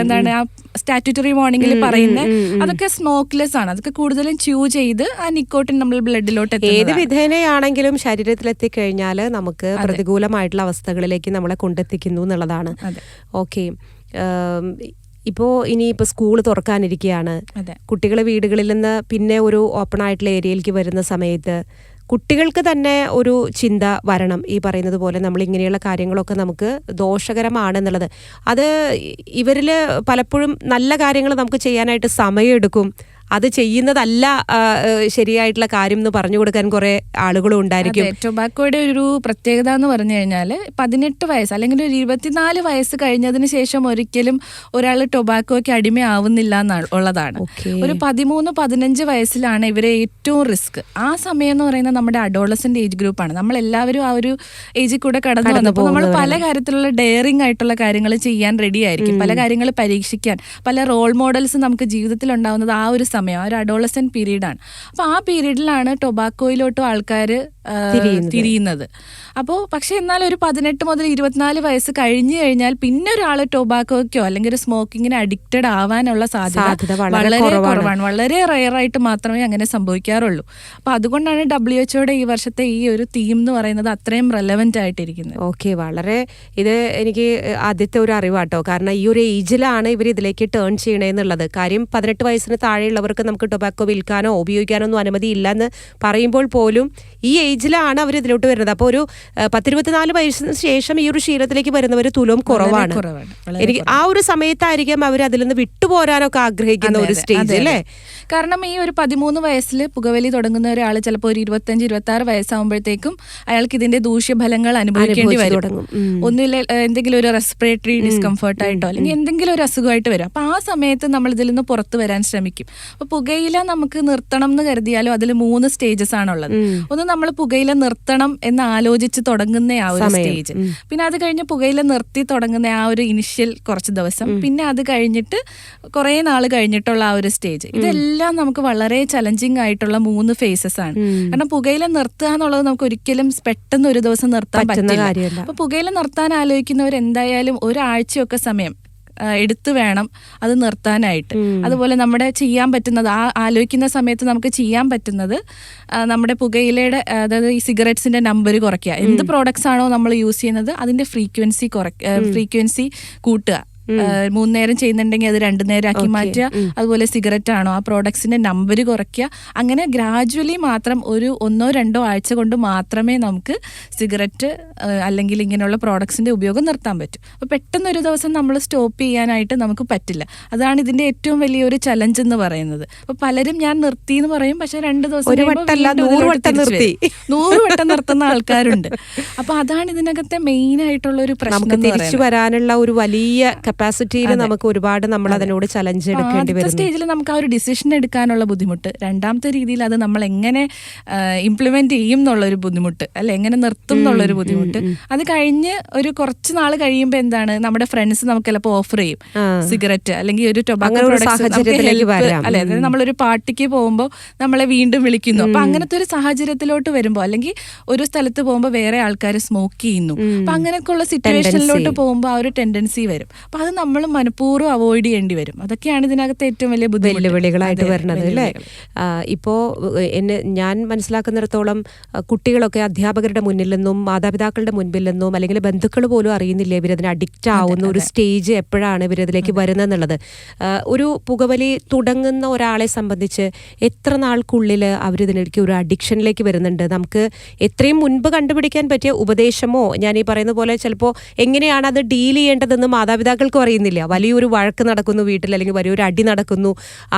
S1: എന്താണ് ആ സ്റ്റാറ്റ്യൂട്ടറി മോർണിംഗിൽ പറയുന്നത് അതൊക്കെ സ്മോക്ക്ലെസ് ആണ്. അതൊക്കെ കൂടുതലും ച്യൂ ചെയ്ത് ആ നിക്കോട്ടിൻ നമ്മൾ ബ്ലഡിലോട്ട്
S2: ഏത് വിധേനയാണെങ്കിലും ശരീരത്തിലെത്തി കഴിഞ്ഞാൽ നമുക്ക് പ്രതികൂലമായിട്ടുള്ള അവസ്ഥകളിലേക്ക് നമ്മളെ കൊണ്ടെത്തിക്കുന്നു എന്നുള്ളതാണ്. ഓക്കെ. ഇപ്പോൾ ഇനി ഇപ്പോൾ സ്കൂൾ തുറക്കാനിരിക്കുകയാണ് കുട്ടികൾ വീടുകളിൽ നിന്ന് പിന്നെ ഒരു ഓപ്പൺ ആയിട്ടുള്ള ഏരിയയിലേക്ക് വരുന്ന സമയത്ത് കുട്ടികൾക്ക് തന്നെ ഒരു ചിന്ത വരണം. ഈ പറയുന്നത് പോലെ നമ്മൾ ഇങ്ങനെയുള്ള കാര്യങ്ങളൊക്കെ നമുക്ക് ദോഷകരമാണ് എന്നുള്ളത് അത് ഇവരിൽ പലപ്പോഴും നല്ല കാര്യങ്ങൾ നമുക്ക് ചെയ്യാനായിട്ട് സമയമെടുക്കും. അത് ചെയ്യുന്നതല്ല ശരിയായിട്ടുള്ള കാര്യം എന്ന് പറഞ്ഞു കൊടുക്കാൻ കുറെ ആളുകളും ഉണ്ടായിരിക്കും.
S1: ടൊബാക്കോയുടെ ഒരു പ്രത്യേകത എന്ന് പറഞ്ഞു കഴിഞ്ഞാൽ പതിനെട്ട് വയസ്സ് അല്ലെങ്കിൽ ഒരു ഇരുപത്തിനാല് വയസ്സ് കഴിഞ്ഞതിന് ശേഷം ഒരിക്കലും ഒരാൾ ടൊബാക്കോയ്ക്ക് അടിമയാവുന്നില്ല എന്നാണ് ഉള്ളതാണ്. ഒരു പതിമൂന്ന് പതിനഞ്ച് വയസ്സിലാണ് ഇവരെ ഏറ്റവും റിസ്ക്. ആ സമയം എന്ന് പറയുന്നത് നമ്മുടെ അഡോളസന്റ് ഏജ് ഗ്രൂപ്പാണ്. നമ്മൾ എല്ലാവരും ആ ഒരു ഏജിൽ കൂടെ കടന്നു
S2: കടന്നു
S1: വന്നപ്പോൾ നമ്മൾ പല കാര്യത്തിലുള്ള ഡെയറിങ് ആയിട്ടുള്ള കാര്യങ്ങൾ ചെയ്യാൻ റെഡി ആയിരിക്കും. പല കാര്യങ്ങൾ പരീക്ഷിക്കാൻ പല റോൾ മോഡൽസ് നമുക്ക് ജീവിതത്തിൽ ഉണ്ടാവുന്നത് ആ ഒരു സമയം. ഒരു അഡോളസൻ പീരീഡാണ് അപ്പോൾ ആ പീരീഡിലാണ് ടൊബാക്കോയിലോട്ടും ആൾക്കാർ
S2: തിരിയുന്നത്.
S1: അപ്പോ അപ്പോൾ പക്ഷെ എന്നാൽ ഒരു പതിനെട്ട് മുതൽ ഇരുപത്തിനാല് വയസ്സ് കഴിഞ്ഞു കഴിഞ്ഞാൽ പിന്നെ ഒരാൾ ടൊബാക്കോയ്ക്കോ അല്ലെങ്കിൽ ഒരു സ്മോക്കിങ്ങിന് അഡിക്റ്റഡ് ആവാനുള്ള
S2: സാധ്യത വളരെ കുറവാണ്.
S1: വളരെ റയർ ആയിട്ട് മാത്രമേ അങ്ങനെ സംഭവിക്കാറുള്ളൂ. അപ്പൊ അതുകൊണ്ടാണ് ഡബ്ല്യു എച്ച്ഒയുടെ ഈ വർഷത്തെ ഈ ഒരു തീം എന്ന് പറയുന്നത് അത്രയും റെലവെന്റ് ആയിട്ടിരിക്കുന്നത്.
S2: ഓക്കെ വളരെ ഇത് എനിക്ക് ആദ്യത്തെ ഒരു അറിവാട്ടോ. കാരണം ഈ ഒരു ഏജിലാണ് ഇവർ ഇതിലേക്ക് ടേൺ ചെയ്യണേന്നുള്ളത് കാര്യം പതിനെട്ട് വയസ്സിന് താഴെയുള്ളവർക്ക് നമുക്ക് ടൊബാക്കോ വിൽക്കാനോ ഉപയോഗിക്കാനോ ഒന്നും അനുമതി ഇല്ലെന്ന് പറയുമ്പോൾ പോലും ഈ ഏജിലാണ് അവർ ഇതിലോട്ട് വരുന്നത്. അപ്പോൾ ഒരു പത്തിരുപത്തിനാല് വയസ്സിന് ശേഷം ഈ ഒരു ശീലത്തിലേക്ക് വരുന്നവർ തുലവും കുറവാണ്. എനിക്ക് ആ ഒരു സമയത്തായിരിക്കും അവർ അതിൽ നിന്ന് വിട്ടുപോരാനൊക്കെ ആഗ്രഹിക്കുന്ന ഒരു സ്റ്റേജ് അല്ലേ.
S1: കാരണം ഈ ഒരു പതിമൂന്ന് വയസ്സിൽ പുകവലി തുടങ്ങുന്ന ഒരാൾ ചിലപ്പോൾ ഒരു ഇരുപത്തഞ്ച് ഇരുപത്തി ആറ് വയസ്സാകുമ്പോഴത്തേക്കും അയാൾക്ക് ഇതിന്റെ ദൂഷ്യഫലങ്ങൾ അനുഭവിക്കേണ്ടി വരും. ഒന്നുമില്ല എന്തെങ്കിലും ഒരു റെസ്പിറേറ്ററി ഡിസ്കംഫർട്ട് ആയിട്ടോ അല്ലെങ്കിൽ എന്തെങ്കിലും ഒരു അസുഖമായിട്ട് വരും. അപ്പൊ ആ സമയത്ത് നമ്മൾ ഇതിൽ നിന്ന് പുറത്തു വരാൻ ശ്രമിക്കും. അപ്പൊ പുകയില നമുക്ക് നിർത്തണം എന്ന് കരുതിയാലും അതിൽ മൂന്ന് സ്റ്റേജസ് ആണുള്ളത്. ഒന്ന് നമ്മൾ പുകയില നിർത്തണം എന്ന് ആലോചിച്ച് തുടങ്ങുന്ന ആ ഒരു സ്റ്റേജ് പിന്നെ അത് കഴിഞ്ഞ് പുകയില നിർത്തി തുടങ്ങുന്ന ആ ഒരു ഇനിഷ്യൽ കുറച്ച് ദിവസം. പിന്നെ അത് കഴിഞ്ഞിട്ട് കുറേ നാൾ കഴിഞ്ഞിട്ടുള്ള ആ ഒരു സ്റ്റേജ് ഇതെല്ലാം നമുക്ക് വളരെ ചലഞ്ചിങ് ആയിട്ടുള്ള മൂന്ന് ഫേസസ് ആണ്. കാരണം പുകയില നിർത്തുക എന്നുള്ളത് നമുക്ക് ഒരിക്കലും പെട്ടെന്ന് ഒരു ദിവസം നിർത്താൻ
S2: പറ്റുന്ന കാര്യമല്ല.
S1: അപ്പൊ പുകയില നിർത്താൻ ആലോചിക്കുന്നവർ എന്തായാലും ഒരാഴ്ചയൊക്കെ സമയം എടുത്തു വേണം അത് നിർത്താനായിട്ട്. അതുപോലെ നമ്മുടെ ചെയ്യാൻ പറ്റുന്നത് ആ ആലോചിക്കുന്ന സമയത്ത് നമുക്ക് ചെയ്യാൻ പറ്റുന്നത് നമ്മുടെ പുകയിലയുടെ അതായത് ഈ സിഗരറ്റ്സിന്റെ നമ്പർ കുറയ്ക്കുക. എന്ത് പ്രോഡക്ട്സ് ആണോ നമ്മൾ യൂസ് ചെയ്യുന്നത് അതിന്റെ ഫ്രീക്വൻസി കുറയ്ക്കുക ഫ്രീക്വൻസി കൂട്ടുക. മൂന്ന് നേരം ചെയ്യുന്നുണ്ടെങ്കിൽ അത് രണ്ടു നേരം ആക്കി. മാറ്റുക അതുപോലെ സിഗരറ്റ് ആണോ ആ പ്രോഡക്ട്സിന്റെ നമ്പർ കുറയ്ക്കുക. അങ്ങനെ ഗ്രാജുവലി മാത്രം ഒരു ഒന്നോ രണ്ടോ ആഴ്ച കൊണ്ട് മാത്രമേ നമുക്ക് സിഗരറ്റ് അല്ലെങ്കിൽ ഇങ്ങനെയുള്ള പ്രോഡക്ട്സിന്റെ ഉപയോഗം നിർത്താൻ പറ്റൂ. അപ്പോൾ പെട്ടെന്ന് ഒരു ദിവസം നമ്മൾ സ്റ്റോപ്പ് ചെയ്യാനായിട്ട് നമുക്ക് പറ്റില്ല. അതാണ് ഇതിന്റെ ഏറ്റവും വലിയൊരു ചലഞ്ച് എന്ന് പറയുന്നത്. അപ്പോൾ പലരും ഞാൻ നിർത്തി എന്ന് പറയും പക്ഷെ രണ്ട് ദിവസം
S2: നൂറ് വട്ടം
S1: നിർത്തുന്ന ആൾക്കാരുണ്ട്. അപ്പൊ അതാണ് ഇതിനകത്തെ മെയിൻ ആയിട്ടുള്ള ഒരു പ്രശ്നം
S2: തിരിച്ചു വരാനുള്ള ഒരു വലിയ കപ്പാസിറ്റിയിൽ നമുക്ക് ഒരുപാട് നമ്മൾ അതിനോട് ചലഞ്ച് എടുക്കേണ്ടി വരും
S1: സ്റ്റേജിൽ നമുക്ക് ആ ഒരു ഡിസിഷൻ എടുക്കാനുള്ള ബുദ്ധിമുട്ട്. രണ്ടാമത്തെ രീതിയിൽ അത് നമ്മൾ എങ്ങനെ ഇംപ്ലിമെന്റ് ചെയ്യും എന്നുള്ള ഒരു ബുദ്ധിമുട്ട് അല്ലെ എങ്ങനെ നിർത്തും എന്നുള്ള ഒരു ബുദ്ധിമുട്ട്. അത് കഴിഞ്ഞ് ഒരു കുറച്ച് നാൾ കഴിയുമ്പോൾ എന്താണ് നമ്മുടെ ഫ്രണ്ട്സ് നമുക്ക് ചിലപ്പോൾ ഓഫർ ചെയ്യും. സിഗരറ്റ് അല്ലെങ്കിൽ ഒരു ടൊബാക്കോ. അല്ലെ അതായത് നമ്മളൊരു പാർട്ടിക്ക് പോകുമ്പോൾ നമ്മളെ വീണ്ടും വിളിക്കുന്നു. അപ്പൊ അങ്ങനത്തെ ഒരു സാഹചര്യത്തിലോട്ട് വരുമ്പോൾ അല്ലെങ്കിൽ ഒരു സ്ഥലത്ത് പോകുമ്പോൾ വേറെ ആൾക്കാർ സ്മോക്ക് ചെയ്യുന്നു. അപ്പൊ അങ്ങനെയൊക്കെയുള്ള സിറ്റുവേഷനിലോട്ട് പോകുമ്പോൾ ആ ഒരു ടെൻഡൻസി വരും. അപ്പൊ അത് നമ്മൾ മനഃപൂർവം അവോയ്ഡ് ചെയ്യേണ്ടി വരും. അതൊക്കെയാണ് ഇതിനകത്ത് ഏറ്റവും വലിയ
S2: വെല്ലുവിളികളായിട്ട് വരുന്നത് അല്ലേ? ഇപ്പോൾ ഇപ്പോ എന്നെ ഞാൻ മനസ്സിലാക്കുന്നിടത്തോളം കുട്ടികളൊക്കെ അധ്യാപകരുടെ മുന്നിൽ നിന്നും മാതാപിതാക്കളുടെ മുൻപിൽ നിന്നും അല്ലെങ്കിൽ ബന്ധുക്കൾ പോലും അറിയുന്നില്ല ഇവരതിന് അഡിക്റ്റ് ആവുന്ന ഒരു സ്റ്റേജ് എപ്പോഴാണ് ഇവരതിലേക്ക് വരുന്നതെന്നുള്ളത് ഒരു പുകവലി തുടങ്ങുന്ന ഒരാളെ സംബന്ധിച്ച് എത്ര നാൾക്കുള്ളിൽ അവരിതിലേക്ക് ഒരു അഡിക്ഷനിലേക്ക് വരുന്നുണ്ട്? നമുക്ക് എത്രയും മുൻപ് കണ്ടുപിടിക്കാൻ പറ്റിയ ഉപദേശമോ? ഞാൻ ഈ പറയുന്ന പോലെ ചിലപ്പോൾ എങ്ങനെയാണ് അത് ഡീൽ ചെയ്യേണ്ടതെന്ന് മാതാപിതാക്കൾക്കും അറിയുന്നില്ല വലിയൊരു വഴക്ക് നടക്കുന്നു വീട്ടിൽ അല്ലെങ്കിൽ വലിയൊരു അടി നടക്കുന്നു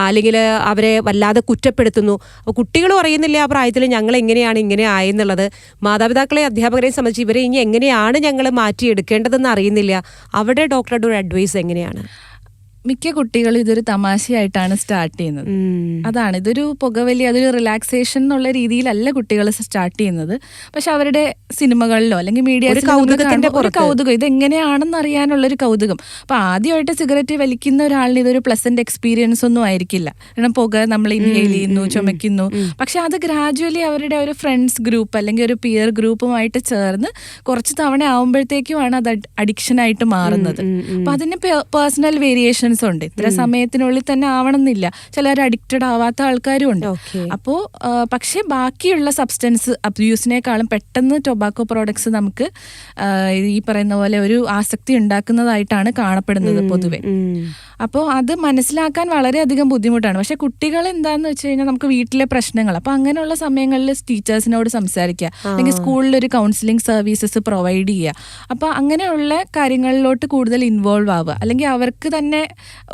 S2: അല്ലെങ്കിൽ അവരെ വല്ലാതെ കുറ്റപ്പെടുത്തുന്നു. അപ്പോൾ കുട്ടികളും അറിയുന്നില്ല ആ പ്രായത്തിൽ ഞങ്ങൾ എങ്ങനെയാണ് ഇങ്ങനെ ആയെന്നുള്ളത്. മാതാപിതാക്കളെ അധ്യാപകരെ സംബന്ധിച്ച് ഇവരെ ഇനി എങ്ങനെയാണ് ഞങ്ങൾ മാറ്റിയെടുക്കേണ്ടതെന്ന് അറിയുന്നില്ല. അവിടെ ഡോക്ടറുടെ ഒരു അഡ്വൈസ് എങ്ങനെയാണ്?
S1: മിക്ക കുട്ടികളും ഇതൊരു തമാശയായിട്ടാണ് സ്റ്റാർട്ട് ചെയ്യുന്നത്. അതാണ് ഇതൊരു പുകവലി അതൊരു റിലാക്സേഷൻ എന്നുള്ള രീതിയിലല്ല കുട്ടികൾ സ്റ്റാർട്ട് ചെയ്യുന്നത്. പക്ഷെ അവരുടെ സിനിമകളിലോ അല്ലെങ്കിൽ മീഡിയ
S2: ഒരു.
S1: കൗതുകം ഇത് എങ്ങനെയാണെന്ന് അറിയാനുള്ള ഒരു കൗതുകം അപ്പൊ ആദ്യമായിട്ട് സിഗരറ്റ് വലിക്കുന്ന ഒരാളിന് ഇതൊരു പ്ലസന്റ് എക്സ്പീരിയൻസ് ഒന്നും ആയിരിക്കില്ല. കാരണം പുക നമ്മൾ ഇൻഹെയിൽ ചെയ്യുന്നു ചുമയ്ക്കുന്നു പക്ഷെ അത് ഗ്രാജുവലി അവരുടെ ഒരു ഫ്രണ്ട്സ് ഗ്രൂപ്പ് അല്ലെങ്കിൽ ഒരു പിയർ ഗ്രൂപ്പുമായിട്ട് ചേർന്ന് കുറച്ച് തവണ ആവുമ്പോഴത്തേക്കുമാണ് അത് അഡിക്ഷൻ ആയിട്ട് മാറുന്നത്. അപ്പൊ അതിന് പേഴ്സണൽ വേരിയേഷൻസ് ഉണ്ട് ഇത്ര സമയത്തിനുള്ളിൽ തന്നെ ആവണമെന്നില്ല. ചിലർ അഡിക്റ്റഡ് ആവാത്ത ആൾക്കാരും ഉണ്ട്
S2: അപ്പോൾ
S1: അപ്പോ പക്ഷേ ബാക്കിയുള്ള സബ്സ്റ്റൻസ് അബ്യൂസിനേക്കാളും പെട്ടെന്ന് ടൊബാക്കോ പ്രോഡക്ട്സ് നമുക്ക് ഈ പറയുന്ന പോലെ ഒരു ആസക്തി ഉണ്ടാക്കുന്നതായിട്ടാണ് കാണപ്പെടുന്നത് പൊതുവെ. അപ്പോൾ അത് മനസ്സിലാക്കാൻ വളരെയധികം ബുദ്ധിമുട്ടാണ്. പക്ഷെ കുട്ടികൾ എന്താന്ന് വെച്ച് കഴിഞ്ഞാൽ നമുക്ക് വീട്ടിലെ പ്രശ്നങ്ങൾ. അപ്പോൾ അങ്ങനെയുള്ള സമയങ്ങളിൽ ടീച്ചേഴ്സിനോട് സംസാരിക്കുക. അല്ലെങ്കിൽ സ്കൂളിൽ ഒരു കൗൺസിലിംഗ് സർവീസസ് പ്രൊവൈഡ് ചെയ്യുക. അപ്പോൾ അങ്ങനെയുള്ള കാര്യങ്ങളിലോട്ട് കൂടുതൽ ഇൻവോൾവ് ആവുക. അല്ലെങ്കിൽ അവർക്ക് തന്നെ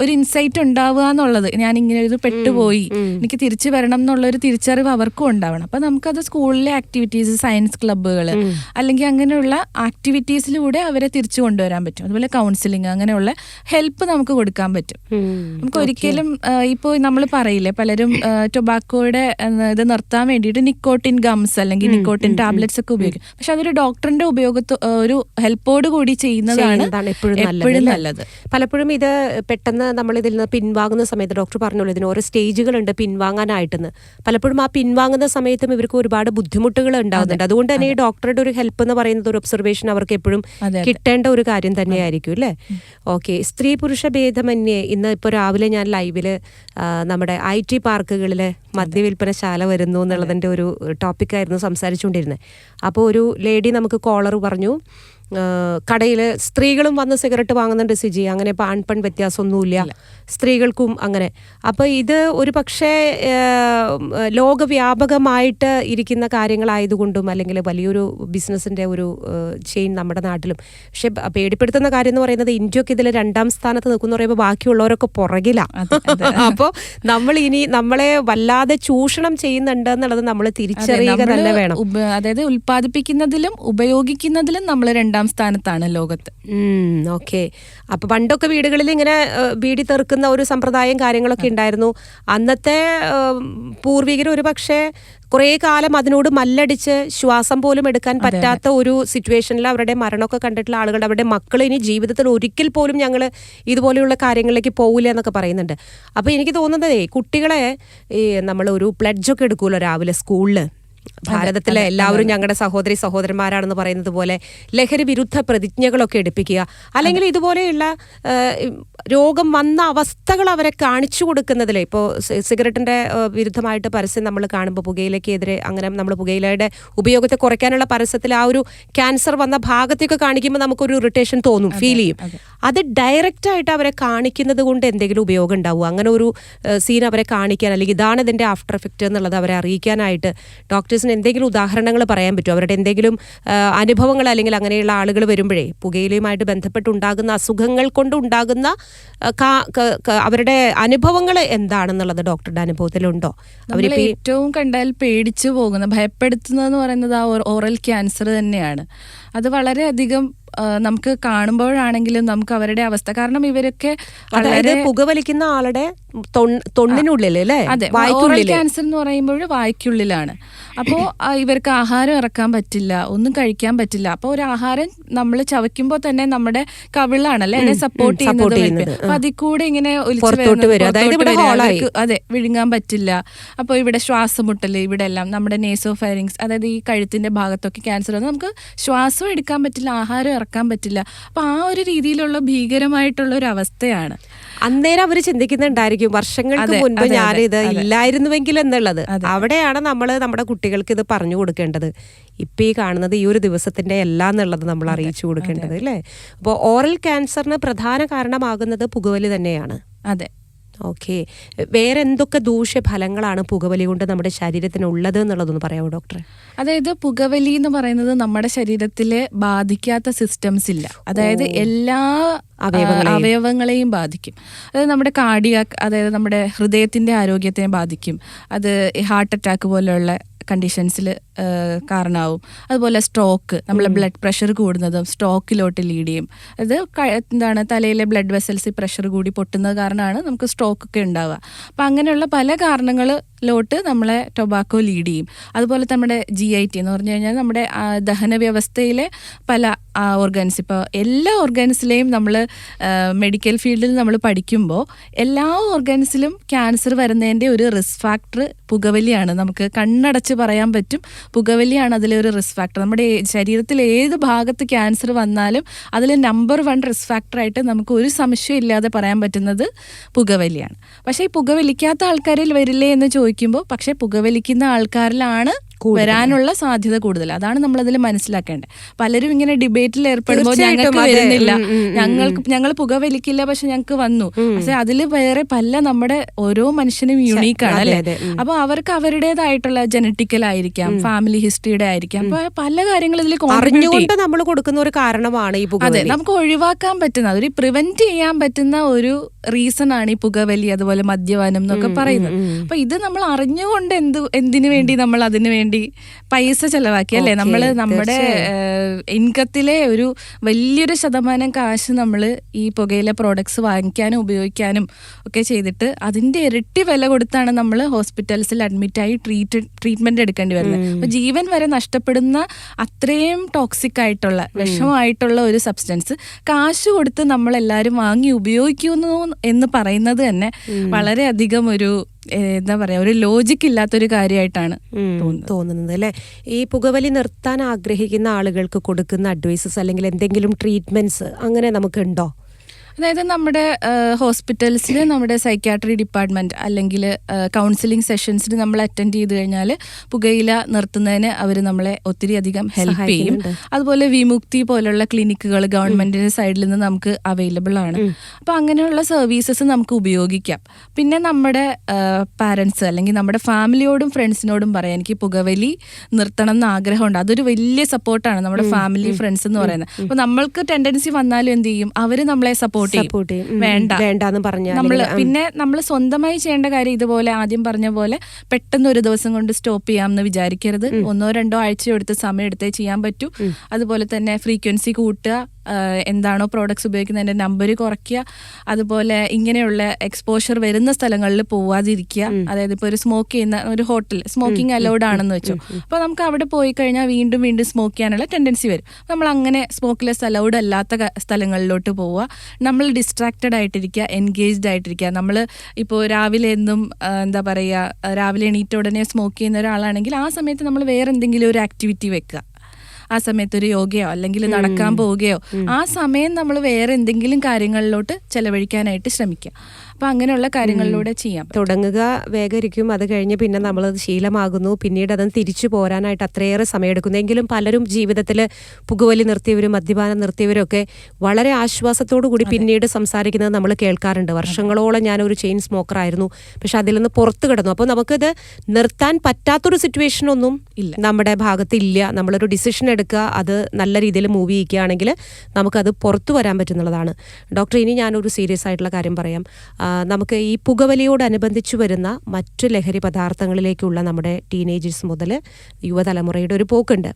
S1: ഒരു ഇൻസൈറ്റ് ഉണ്ടാവുക എന്നുള്ളത്. ഞാൻ ഇങ്ങനെ ഒരു പെട്ടുപോയി. എനിക്ക് തിരിച്ചു വരണം എന്നുള്ള ഒരു തിരിച്ചറിവ് അവർക്കും ഉണ്ടാവണം. അപ്പൊ നമുക്കത് സ്കൂളിലെ ആക്ടിവിറ്റീസ് സയൻസ് ക്ലബ്ബുകൾ അല്ലെങ്കിൽ അങ്ങനെയുള്ള ആക്ടിവിറ്റീസിലൂടെ അവരെ തിരിച്ചു കൊണ്ടുവരാൻ പറ്റും. അതുപോലെ കൗൺസിലിംഗ് അങ്ങനെയുള്ള ഹെൽപ്പ് നമുക്ക് കൊടുക്കാൻ പറ്റും. നമുക്ക് ഒരിക്കലും ഇപ്പോൾ നമ്മൾ പറയില്ലേ പലരും ടൊബാക്കോയുടെ ഇത് നിർത്താൻ വേണ്ടിയിട്ട് നിക്കോട്ടിൻ ഗംസ് അല്ലെങ്കിൽ നിക്കോട്ടിൻ ടാബ്ലറ്റ്സ് ഒക്കെ ഉപയോഗിക്കും. പക്ഷെ അതൊരു ഡോക്ടറിന്റെ ഉപയോഗത്തോ ഒരു ഹെൽപ്പോട് കൂടി ചെയ്യുന്നതാണ്
S2: എപ്പോഴും നല്ലത്. പലപ്പോഴും ഇത് പെട്ടെന്ന് നമ്മൾ ഇതിൽ നിന്ന് പിൻവാങ്ങുന്ന സമയത്ത് ഡോക്ടർ പറഞ്ഞോളൂ ഇതിന് ഓരോ സ്റ്റേജുകളുണ്ട് പിൻവാങ്ങാനായിട്ടെന്ന്. പലപ്പോഴും ആ പിൻവാങ്ങുന്ന സമയത്തും ഇവർക്ക് ഒരുപാട് ബുദ്ധിമുട്ടുകൾ ഉണ്ടാകുന്നുണ്ട് അതുകൊണ്ട് തന്നെ ഈ ഡോക്ടറുടെ ഒരു ഹെൽപ്പ് എന്ന് പറയുന്നത് ഒരു ഒബ്സർവേഷൻ അവർക്ക് എപ്പോഴും. കിട്ടേണ്ട ഒരു കാര്യം തന്നെയായിരിക്കും അല്ലേ? ഓക്കെ. സ്ത്രീ പുരുഷ ഭേദമന്യേ ഇന്ന് ഇപ്പോൾ രാവിലെ ഞാൻ ലൈവിൽ നമ്മുടെ ഐ ടി പാർക്കുകളിലെ മദ്യവിൽപ്പനശാല വരുന്നു എന്നുള്ളതിന്റെ ഒരു ടോപ്പിക്കായിരുന്നു സംസാരിച്ചുകൊണ്ടിരുന്നത്. അപ്പോൾ ഒരു ലേഡി നമുക്ക് കോളർ പറഞ്ഞു കടയിൽ സ്ത്രീകളും വന്ന് സിഗരറ്റ് വാങ്ങുന്നുണ്ട് സിജി. അങ്ങനെ ഇപ്പോൾ ആൺപെൺ വ്യത്യാസമൊന്നുമില്ല. സ്ത്രീകൾക്കും അങ്ങനെ. അപ്പോൾ ഇത് ഒരു പക്ഷേ ലോകവ്യാപകമായിട്ട് ഇരിക്കുന്ന കാര്യങ്ങളായതുകൊണ്ടും അല്ലെങ്കിൽ വലിയൊരു ബിസിനസ്സിന്റെ ഒരു ചെയിൻ നമ്മുടെ നാട്ടിലും. പക്ഷെ പേടിപ്പെടുത്തുന്ന കാര്യം എന്ന് പറയുന്നത് ഇന്ത്യയ്ക്ക് ഇതിൽ രണ്ടാം സ്ഥാനത്ത് നിൽക്കുന്ന പറയുമ്പോൾ ബാക്കിയുള്ളവരൊക്കെ പുറകിലാണ്. അപ്പോൾ നമ്മൾ ഇനി നമ്മളെ വല്ലാതെ ചൂഷണം ചെയ്യുന്നുണ്ട് എന്നുള്ളത് നമ്മൾ തിരിച്ചറിയുക തന്നെ വേണം.
S1: അതായത് ഉൽപ്പാദിപ്പിക്കുന്നതിലും ഉപയോഗിക്കുന്നതിലും നമ്മൾ രണ്ടാം സ്ഥാനത്താണ് ലോകത്ത്.
S2: ഓക്കെ. അപ്പൊ പണ്ടൊക്കെ വീടുകളിൽ ഇങ്ങനെ ബീഡി തെറുക്കുന്ന ഒരു സമ്പ്രദായം കാര്യങ്ങളൊക്കെ ഉണ്ടായിരുന്നു. അന്നത്തെ പൂർവികർ ഒരു പക്ഷേ കുറേ കാലം അതിനോട് മല്ലടിച്ച് ശ്വാസം പോലും എടുക്കാൻ പറ്റാത്ത ഒരു സിറ്റുവേഷനിൽ അവരുടെ മരണമൊക്കെ കണ്ടിട്ടുള്ള ആളുകൾ അവരുടെ മക്കൾ ഇനി ജീവിതത്തിൽ ഒരിക്കൽ പോലും ഞങ്ങൾ ഇതുപോലെയുള്ള കാര്യങ്ങളിലേക്ക് പോകില്ല എന്നൊക്കെ പറയുന്നുണ്ട്. അപ്പോൾ എനിക്ക് തോന്നുന്നതേ കുട്ടികളെ നമ്മൾ ഒരു പ്ലഡ്ജൊക്കെ എടുക്കുമല്ലോ രാവിലെ സ്കൂളിൽ ഭാരതത്തിലെ എല്ലാവരും ഞങ്ങളുടെ സഹോദരി സഹോദരന്മാരാണെന്ന് പറയുന്നത് പോലെ ലഹരി വിരുദ്ധ പ്രതിജ്ഞകളൊക്കെ എടുപ്പിക്കുക. അല്ലെങ്കിൽ ഇതുപോലെയുള്ള രോഗം വന്ന അവസ്ഥകൾ അവരെ കാണിച്ചു കൊടുക്കുന്നതിൽ ഇപ്പോൾ സിഗരറ്റിന്റെ വിരുദ്ധമായിട്ട് പരസ്യം നമ്മൾ കാണുമ്പോൾ പുകയിലയ്ക്കെതിരെ അങ്ങനെ നമ്മൾ പുകയിലയുടെ ഉപയോഗത്തെ കുറയ്ക്കാനുള്ള പരസ്യത്തിൽ ആ ഒരു ക്യാൻസർ വന്ന ഭാഗത്തേക്ക് കാണിക്കുമ്പോൾ നമുക്കൊരു ഇറിറ്റേഷൻ തോന്നും ഫീൽ ചെയ്യും. അത്. ഡയറക്റ്റ് ആയിട്ട് അവരെ കാണിക്കുന്നത് കൊണ്ട് എന്തെങ്കിലും ഉപയോഗം ഉണ്ടാവും അങ്ങനെ ഒരു സീൻ അവരെ കാണിക്കാൻ അല്ലെങ്കിൽ ഇതാണ് ഇതിന്റെ ആഫ്റ്റർ എഫക്റ്റ് എന്നുള്ളത് അവരെ അറിയിക്കാനായിട്ട് ഡോക്ടേഴ്സിന് എന്തെങ്കിലും ഉദാഹരണങ്ങൾ പറയാൻ പറ്റുമോ? അവരുടെ എന്തെങ്കിലും അനുഭവങ്ങൾ അല്ലെങ്കിൽ അങ്ങനെയുള്ള ആളുകൾ വരുമ്പോഴേ പുകയിലയുമായിട്ട് ബന്ധപ്പെട്ടുണ്ടാകുന്ന അസുഖങ്ങൾ കൊണ്ട് ഉണ്ടാകുന്ന അവരുടെ അനുഭവങ്ങൾ എന്താണെന്നുള്ളത് ഡോക്ടറുടെ അനുഭവത്തിലുണ്ടോ? അവരിപ്പോ
S1: ഏറ്റവും കണ്ടാൽ പേടിച്ചു പോകുന്ന ഭയപ്പെടുത്തുന്നതെന്ന് പറയുന്നത് ആ ഓറൽ ക്യാൻസർ തന്നെയാണ്. അത് വളരെയധികം നമുക്ക് കാണുമ്പോഴാണെങ്കിലും നമുക്ക് അവരുടെ അവസ്ഥ. കാരണം ഇവരൊക്കെ
S2: അതായത് പുകവലിക്കുന്ന ആളുടെ തൊണ്ണിനുള്ളിൽ അല്ലേ?
S1: അതെ. ക്യാൻസർ എന്ന് പറയുമ്പോൾ വായ്ക്കുള്ളിലാണ്. അപ്പോൾ ഇവർക്ക് ആഹാരം ഇറക്കാൻ പറ്റില്ല ഒന്നും കഴിക്കാൻ പറ്റില്ല. അപ്പോൾ ഒരു ആഹാരം നമ്മൾ ചവയ്ക്കുമ്പോൾ തന്നെ നമ്മുടെ കവിളാണല്ലേ? അതിനെ സപ്പോർട്ട് ചെയ്യുന്നത് അപ്പൊ അതിൽ കൂടെ ഇങ്ങനെ. അതെ വിഴുങ്ങാൻ പറ്റില്ല. അപ്പോൾ ഇവിടെ ശ്വാസമുട്ടൽ ഇവിടെ എല്ലാം നമ്മുടെ നേസോ ഫയറിങ്സ് അതായത് ഈ കഴുത്തിന്റെ ഭാഗത്തൊക്കെ ക്യാൻസർ വന്ന് നമുക്ക് ശ്വാസം എടുക്കാൻ പറ്റില്ല ആഹാരം ഇറക്കാൻ പറ്റില്ല. അപ്പൊ ആ ഒരു രീതിയിലുള്ള ഭീകരമായിട്ടുള്ള ഒരു അവസ്ഥയാണ്
S2: അന്നേരം അവർ ചിന്തിക്കുന്നുണ്ടായിരിക്കും വർഷങ്ങൾക്ക് മുൻപ് ഞാൻ
S1: അതെ.
S2: ഇല്ലായിരുന്നുവെങ്കിൽ എന്നുള്ളത്. അവിടെയാണ് നമ്മൾ നമ്മുടെ കുട്ടികൾക്ക് ഇത് പറഞ്ഞു കൊടുക്കേണ്ടത്. ഇപ്പം ഈ കാണുന്നത് ഈ ഒരു ദിവസത്തിന്റെ അല്ല എന്നുള്ളത് നമ്മൾ അറിയിച്ചു കൊടുക്കേണ്ടത് അല്ലേ അപ്പോൾ ഓറൽ ക്യാൻസറിന് പ്രധാന കാരണമാകുന്നത് പുകവലി തന്നെയാണ്.
S1: അതെ.
S2: ഓക്കെ വേറെ എന്തൊക്കെ ദൂഷ്യഫലങ്ങളാണ് പുകവലി കൊണ്ട് നമ്മുടെ ശരീരത്തിന് ഉള്ളത് എന്നുള്ളതൊന്ന് പറയാമോ ഡോക്ടർ
S1: അതായത് പുകവലി എന്ന് പറയുന്നത് നമ്മുടെ ശരീരത്തിലെ ബാധിക്കാത്ത സിസ്റ്റംസ് ഇല്ല. അതായത് എല്ലാ
S2: അവയവങ്ങളെയും.
S1: ബാധിക്കും. അതായത് നമ്മുടെ കാർഡിയാക് അതായത് നമ്മുടെ ഹൃദയത്തിന്റെ ആരോഗ്യത്തെ ബാധിക്കും. അത് ഹാർട്ട് അറ്റാക്ക് പോലെയുള്ള കണ്ടീഷൻസിൽ കാരണമാവും അതുപോലെ സ്ട്രോക്ക് നമ്മളെ ബ്ലഡ് പ്രഷർ കൂടുന്നതും സ്ട്രോക്കിലോട്ട് ലീഡ് ചെയ്യും. അത് എന്താണ് തലയിലെ ബ്ലഡ് വെസൽസ് പ്രഷർ കൂടി പൊട്ടുന്നത് കാരണമാണ് നമുക്ക് സ്ട്രോക്ക് ഒക്കെ ഉണ്ടാവുക. അപ്പം അങ്ങനെയുള്ള പല കാരണങ്ങളിലോട്ട് നമ്മളെ ടൊബാക്കോ ലീഡ് ചെയ്യും. അതുപോലെ നമ്മുടെ ജി ഐ ടി എന്ന് പറഞ്ഞു കഴിഞ്ഞാൽ നമ്മുടെ ദഹന വ്യവസ്ഥയിലെ പല ഓർഗൻസ് ഇപ്പോൾ എല്ലാ ഓർഗൻസിലെയും നമ്മൾ മെഡിക്കൽ ഫീൽഡിൽ നമ്മൾ പഠിക്കുമ്പോൾ എല്ലാ ഓർഗൻസിലും ക്യാൻസർ വരുന്നതിന്റെ ഒരു റിസ്ക് ഫാക്ടർ പുകവലിയാണ്. നമുക്ക് കണ്ണടച്ച് പറയാൻ പറ്റും. പുകവലിയാണ് അതിലെ ഒരു റിസ്ക് ഫാക്ടർ നമ്മുടെ ശരീരത്തിൽ ഏത് ഭാഗത്ത് ക്യാൻസർ വന്നാലും അതിൽ നമ്പർ വൺ റിസ്ക് ഫാക്ടറായിട്ട് നമുക്ക് ഒരു സംശയം ഇല്ലാതെ പറയാൻ പറ്റുന്നത് പുകവലിയാണ്. പക്ഷേ ഈ പുകവലിക്കാത്ത ആൾക്കാരിൽ വരില്ലേ എന്ന് ചോദിക്കുമ്പോൾ പക്ഷേ പുകവലിക്കുന്ന ആൾക്കാരിലാണ് വരാനുള്ള സാധ്യത കൂടുതൽ. അതാണ് നമ്മൾ അതിൽ മനസ്സിലാക്കേണ്ടത്. പലരും ഇങ്ങനെ ഡിബേറ്റിൽ ഏർപ്പെടുമ്പോൾ ഞങ്ങൾക്ക്. വരുന്നില്ല. ഞങ്ങൾക്ക് ഞങ്ങൾ പുകവലിക്കില്ല പക്ഷെ ഞങ്ങൾക്ക് വന്നു. പക്ഷെ അതിൽ വേറെ പല നമ്മുടെ ഓരോ മനുഷ്യനും യുണീക്ക് ആണ് അല്ലേ. അപ്പൊ അവർക്ക് അവരുടേതായിട്ടുള്ള ജനറ്റിക്കൽ ആയിരിക്കാം ഫാമിലി ഹിസ്റ്ററിയുടെ ആയിരിക്കാം. അപ്പൊ പല കാര്യങ്ങൾ ഇതിൽ
S2: അറിഞ്ഞുകൊണ്ട് നമ്മൾ കൊടുക്കുന്ന ഒരു കാരണമാണ് ഈ
S1: അതെ നമുക്ക് ഒഴിവാക്കാൻ പറ്റുന്ന ഒരു പ്രിവെന്റ് ചെയ്യാൻ പറ്റുന്ന ഒരു റീസൺ ആണ് ഈ പുകവലി അതുപോലെ മദ്യപാനം എന്നൊക്കെ പറയുന്നത്. അപ്പൊ ഇത് നമ്മൾ അറിഞ്ഞുകൊണ്ട് എന്ത് എന്തിനു വേണ്ടി നമ്മൾ അതിനു വേണ്ടി പൈസ ചെലവാക്കി അല്ലേ? നമ്മൾ നമ്മുടെ ഇൻകത്തിലെ ഒരു വലിയൊരു ശതമാനം കാശ് നമ്മൾ ഈ പുകയിലെ പ്രോഡക്ട്സ് വാങ്ങിക്കാനും ഉപയോഗിക്കാനും ഒക്കെ ചെയ്തിട്ട് അതിന്റെ ഇരട്ടി വില കൊടുത്താണ് നമ്മൾ ഹോസ്പിറ്റൽസിൽ അഡ്മിറ്റായി ട്രീറ്റ് ട്രീറ്റ്മെന്റ് എടുക്കേണ്ടി വരുന്നത്. അപ്പൊ ജീവൻ വരെ നഷ്ടപ്പെടുന്ന അത്രയും ടോക്സിക് ആയിട്ടുള്ള വിഷമായിട്ടുള്ള ഒരു സബ്സ്റ്റൻസ് കാശ് കൊടുത്ത് നമ്മൾ എല്ലാവരും വാങ്ങി ഉപയോഗിക്കുന്നു എന്ന് പറയുന്നത് തന്നെ വളരെയധികം ഒരു എന്താ പറയാ ഒരു ലോജിക് ഇല്ലാത്തൊരു കാര്യമായിട്ടാണ് തോന്നുന്നത്.
S2: അല്ലെ? ഈ പുകവലി നിർത്താൻ ആഗ്രഹിക്കുന്ന ആളുകൾക്ക് കൊടുക്കുന്ന അഡ്വൈസസ് അല്ലെങ്കിൽ എന്തെങ്കിലും ട്രീറ്റ്മെന്റ്സ് അങ്ങനെ നമുക്ക് ഉണ്ടോ?
S1: അതായത് നമ്മുടെ ഹോസ്പിറ്റൽസിൽ നമ്മുടെ സൈക്യാട്രി ഡിപ്പാർട്ട്മെന്റ് അല്ലെങ്കിൽ കൗൺസിലിംഗ് സെഷൻസിന് നമ്മൾ അറ്റൻഡ് ചെയ്ത് കഴിഞ്ഞാൽ പുകയില നിർത്തുന്നതിന് അവർ നമ്മളെ ഒത്തിരി അധികം ഹെൽപ്പ് ചെയ്യും. അതുപോലെ വിമുക്തി പോലുള്ള ക്ലിനിക്കുകൾ ഗവൺമെന്റിന്റെ സൈഡിൽ നിന്ന് നമുക്ക് അവൈലബിൾ ആണ്. അപ്പോൾ അങ്ങനെയുള്ള സർവീസസ് നമുക്ക് ഉപയോഗിക്കാം. പിന്നെ നമ്മുടെ പാരൻസ് അല്ലെങ്കിൽ നമ്മുടെ ഫാമിലിയോടും ഫ്രണ്ട്സിനോടും പറയാം എനിക്ക് പുകവലി നിർത്തണം എന്ന് ആഗ്രഹമുണ്ട്. അതൊരു വലിയ സപ്പോർട്ടാണ് നമ്മുടെ ഫാമിലി ഫ്രണ്ട്സ് എന്ന് പറയുന്നത്. അപ്പോൾ നമ്മൾക്ക് ടെൻഡൻസി വന്നാലും എന്ത് ചെയ്യും? അവർ നമ്മളെ സപ്പോർട്ട്
S2: Support ചെയ്യും.
S1: വേണ്ട.
S2: വേണ്ടെന്ന് പറഞ്ഞ
S1: നമ്മൾ പിന്നെ നമ്മൾ സ്വന്തമായി ചെയ്യേണ്ട കാര്യം ഇതുപോലെ ആദ്യം പറഞ്ഞ പോലെ പെട്ടെന്ന് ഒരു ദിവസം കൊണ്ട് സ്റ്റോപ്പ് ചെയ്യാമെന്ന് വിചാരിക്കരുത്. ഒന്നോ രണ്ടോ ആഴ്ച എടുത്ത് സമയം എടുത്തേ ചെയ്യാൻ പറ്റൂ. അതുപോലെ തന്നെ ഫ്രീക്വൻസി കൂട്ടുക. എന്താണോ പ്രോഡക്ട്സ് ഉപയോഗിക്കുന്നതിന്റെ നമ്പർ കുറയ്ക്കുക അതുപോലെ ഇങ്ങനെയുള്ള എക്സ്പോഷർ വരുന്ന സ്ഥലങ്ങളിൽ പോവാതിരിക്കുക. അതായത് ഇപ്പോൾ ഒരു സ്മോക്ക് ചെയ്യുന്ന ഒരു ഹോട്ടൽ സ്മോക്കിംഗ് അലൗഡ് ആണെന്ന് വെച്ചു. അപ്പോൾ നമുക്ക് അവിടെ പോയി കഴിഞ്ഞാൽ വീണ്ടും വീണ്ടും സ്മോക്ക് ചെയ്യാനുള്ള ടെൻഡൻസി വരും. നമ്മൾ അങ്ങനെ സ്മോക്ക്ലെസ് അലൗഡ് അല്ലാത്ത സ്ഥലങ്ങളിലോട്ട് പോവുക. നമ്മൾ ഡിസ്ട്രാക്റ്റഡ് ആയിട്ടിരിക്കുക എൻഗേജ്ഡ് ആയിട്ടിരിക്കുക. നമ്മൾ ഇപ്പോൾ രാവിലെ എന്നും എന്താ പറയുക രാവിലെ എണീറ്റ ഉടനെ സ്മോക്ക് ചെയ്യുന്ന ഒരാളാണെങ്കിൽ ആ സമയത്ത് നമ്മൾ വേറെ എന്തെങ്കിലും ഒരു ആക്ടിവിറ്റി വെക്കുക. ആ സമയത്ത് ഒരു യോഗയോ അല്ലെങ്കിൽ നടക്കാൻ പോവുകയോ ആ സമയം നമ്മൾ വേറെ എന്തെങ്കിലും കാര്യങ്ങളിലോട്ട് ചെലവഴിക്കാനായിട്ട് ശ്രമിക്കുക. അപ്പൊ അങ്ങനെയുള്ള കാര്യങ്ങളിലൂടെ ചെയ്യാം
S2: തുടങ്ങുക വേഗരിക്കും. അത് കഴിഞ്ഞ് പിന്നെ നമ്മൾ നമ്മളത് ശീലമാകുന്നു. പിന്നീട് അത് തിരിച്ചു പോരാനായിട്ട് അത്രയേറെ സമയമെടുക്കുന്നു. എങ്കിലും പലരും ജീവിതത്തിൽ പുകവലി നിർത്തിയവരും മദ്യപാനം നിർത്തിയവരും ഒക്കെ വളരെ ആശ്വാസത്തോടു കൂടി പിന്നീട് സംസാരിക്കുന്നത് നമ്മൾ കേൾക്കാറുണ്ട്. വർഷങ്ങളോളം ഞാൻ ഒരു ചെയിൻ സ്മോക്കർ ആയിരുന്നു. പക്ഷെ അതിൽ നിന്ന് പുറത്തു കിടന്നു. അപ്പോൾ നമുക്കിത് നിർത്താൻ പറ്റാത്തൊരു സിറ്റുവേഷൻ ഒന്നും
S1: ഇല്ല.
S2: നമ്മുടെ ഭാഗത്തില്ല നമ്മളൊരു ഡിസിഷൻ എടുക്കുക അത് നല്ല രീതിയിൽ മൂവ് ചെയ്യിക്കുകയാണെങ്കിൽ നമുക്കത് പുറത്തു വരാൻ പറ്റുന്നുള്ളതാണ്. ഡോക്ടർ ഇനി ഞാനൊരു സീരിയസ് ആയിട്ടുള്ള കാര്യം പറയാം. നമുക്ക് ഈ പുകവലിയോടനുബന്ധിച്ച് വരുന്ന മറ്റു ലഹരി പദാർത്ഥങ്ങളിലേക്കുള്ള നമ്മുടെ ടീനേജേഴ്സ് മുതൽ യുവതലമുറയുടെ ഒരു പോക്കുണ്ട്.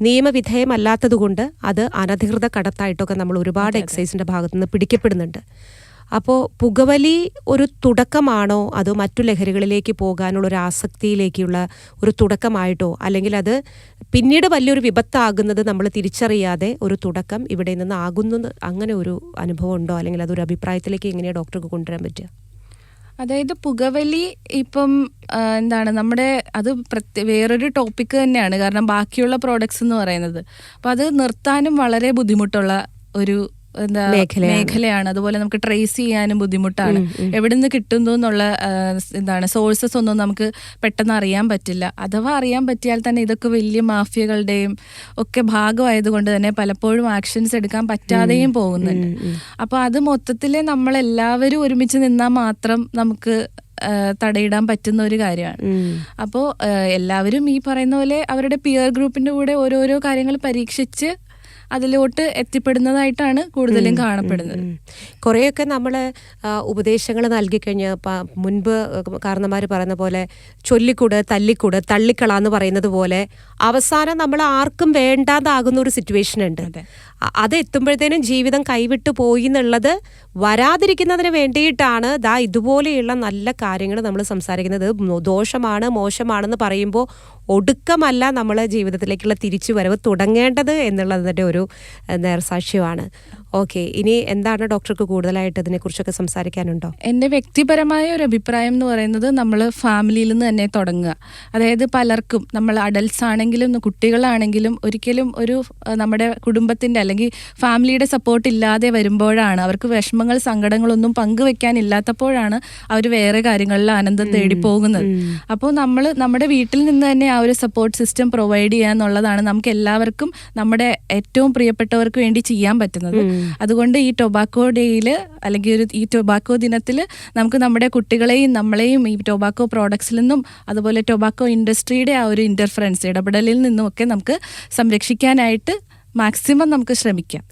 S2: നിയമവിധേയമല്ലാത്തതുകൊണ്ട് അത് അനധികൃത കടത്തായിട്ടൊക്കെ നമ്മൾ ഒരുപാട് എക്സൈസിന്റെ ഭാഗത്തുനിന്ന് പിടിക്കപ്പെടുന്നുണ്ട്. അപ്പോൾ പുകവലി ഒരു തുടക്കമാണോ? അതോ മറ്റു ലഹരികളിലേക്ക് പോകാനുള്ള ഒരു ആസക്തിയിലേക്കുള്ള ഒരു തുടക്കമായിട്ടോ? അല്ലെങ്കിൽ അത് പിന്നീട് വലിയൊരു വിപത്താകുന്നത് നമ്മൾ തിരിച്ചറിയാതെ ഒരു തുടക്കം ഇവിടെ നിന്ന് ആകുന്നു അങ്ങനെ ഒരു അനുഭവം ഉണ്ടോ? അല്ലെങ്കിൽ അതൊരു അഭിപ്രായത്തിലേക്ക് എങ്ങനെയാണ് ഡോക്ടർക്ക് കൊണ്ടുവരാൻ പറ്റുക?
S1: അതായത് പുകവലി ഇപ്പം എന്താണ് നമ്മുടെ അത് പ്രത്യേക വേറൊരു ടോപ്പിക്ക് തന്നെയാണ്. കാരണം ബാക്കിയുള്ള പ്രോഡക്ട്സ് എന്ന് പറയുന്നത്. അപ്പോൾ അത് നിർത്താനും വളരെ ബുദ്ധിമുട്ടുള്ള ഒരു എന്താ
S2: മേഖലയാണ്.
S1: അതുപോലെ നമുക്ക് ട്രേസ് ചെയ്യാനും ബുദ്ധിമുട്ടാണ്. എവിടെ നിന്ന് കിട്ടുന്നു എന്നുള്ള എന്താണ് സോഴ്സസ് ഒന്നും നമുക്ക് പെട്ടെന്ന് അറിയാൻ പറ്റില്ല. അഥവാ അറിയാൻ പറ്റിയാൽ തന്നെ ഇതൊക്കെ വലിയ മാഫിയകളുടെയും ഒക്കെ ഭാഗമായതുകൊണ്ട് തന്നെ പലപ്പോഴും ആക്ഷൻസ് എടുക്കാൻ പറ്റാതെയും പോകുന്നുണ്ട്. അപ്പൊ അത് മൊത്തത്തിൽ നമ്മളെല്ലാവരും ഒരുമിച്ച് നിന്നാൽ മാത്രം നമുക്ക് തടയിടാൻ പറ്റുന്ന ഒരു കാര്യമാണ്. അപ്പോൾ എല്ലാവരും ഈ പറയുന്ന പോലെ അവരുടെ പിയർ ഗ്രൂപ്പിന്റെ കൂടെ ഓരോരോ കാര്യങ്ങൾ പരീക്ഷിച്ച് അതിലോട്ട് എത്തിപ്പെടുന്നതായിട്ടാണ് കൂടുതലും കാണപ്പെടുന്നത്.
S2: കുറേയൊക്കെ നമ്മൾ ഉപദേശങ്ങൾ നൽകിക്കഴിഞ്ഞാൽ മുൻപ് കാരണന്മാർ പറയുന്ന പോലെ ചൊല്ലിക്കൂട് തല്ലിക്കൂട് തള്ളിക്കള എന്ന് പറയുന്നത് പോലെ അവസാനം നമ്മൾ ആർക്കും വേണ്ടാതാകുന്ന ഒരു സിറ്റുവേഷൻ ഉണ്ട്.
S1: അതെ.
S2: എത്തുമ്പോഴത്തേനും ജീവിതം കൈവിട്ടു പോയി എന്നുള്ളത് വരാതിരിക്കുന്നതിന് വേണ്ടിയിട്ടാണ്. ദാ ഇതുപോലെയുള്ള നല്ല കാര്യങ്ങൾ നമ്മൾ സംസാരിക്കുന്നത്. ദോഷമാണ് മോശമാണെന്ന് പറയുമ്പോൾ ഒടുക്കമല്ല നമ്മൾ ജീവിതത്തിലേക്കുള്ള തിരിച്ചു വരവ് തുടങ്ങേണ്ടത് എന്നുള്ളതിന്റെ ഒരു നേർസാക്ഷ്യമാണ്. ഓക്കെ ഇനി എന്താണ് ഡോക്ടർക്ക് കൂടുതലായിട്ട് ഇതിനെക്കുറിച്ചൊക്കെ സംസാരിക്കാനുണ്ടോ?
S1: എന്റെ വ്യക്തിപരമായ ഒരു അഭിപ്രായം എന്ന് പറയുന്നത് നമ്മൾ ഫാമിലിയിൽ നിന്ന് തന്നെ തുടങ്ങുക. അതായത് പലർക്കും നമ്മൾ അഡൽട്സ് ആണെങ്കിലും കുട്ടികളാണെങ്കിലും ഒരിക്കലും ഒരു നമ്മുടെ കുടുംബത്തിന്റെ അല്ലെങ്കിൽ ഫാമിലിയുടെ സപ്പോർട്ട് ഇല്ലാതെ വരുമ്പോഴാണ് അവർക്ക് വിഷമങ്ങൾ സങ്കടങ്ങളൊന്നും പങ്കുവെക്കാനില്ലാത്തപ്പോഴാണ് അവർ വേറെ കാര്യങ്ങളിൽ ആനന്ദം തേടി പോകുന്നത് അപ്പോൾ നമ്മൾ നമ്മുടെ വീട്ടിൽ നിന്ന് തന്നെ ആ ഒരു സപ്പോർട്ട് സിസ്റ്റം പ്രൊവൈഡ് ചെയ്യുക എന്നുള്ളതാണ് നമുക്ക് എല്ലാവർക്കും നമ്മുടെ ഏറ്റവും പ്രിയപ്പെട്ടവർക്ക് വേണ്ടി ചെയ്യാൻ പറ്റുന്നത്. അതുകൊണ്ട് ഈ ടൊബാക്കോ ഡേയിൽ അല്ലെങ്കിൽ ഒരു ഈ ടൊബാക്കോ ദിനത്തിൽ നമുക്ക് നമ്മുടെ കുട്ടികളെയും നമ്മളെയും ഈ ടൊബാക്കോ പ്രോഡക്ട്സിൽ നിന്നും അതുപോലെ ടൊബാക്കോ ഇൻഡസ്ട്രിയുടെ ആ ഒരു ഇന്റർഫറൻസ് ഇടപെടലിൽ നിന്നും ഒക്കെ നമുക്ക് സംരക്ഷിക്കാനായിട്ട് മാക്സിമം നമുക്ക് ശ്രമിക്കാം.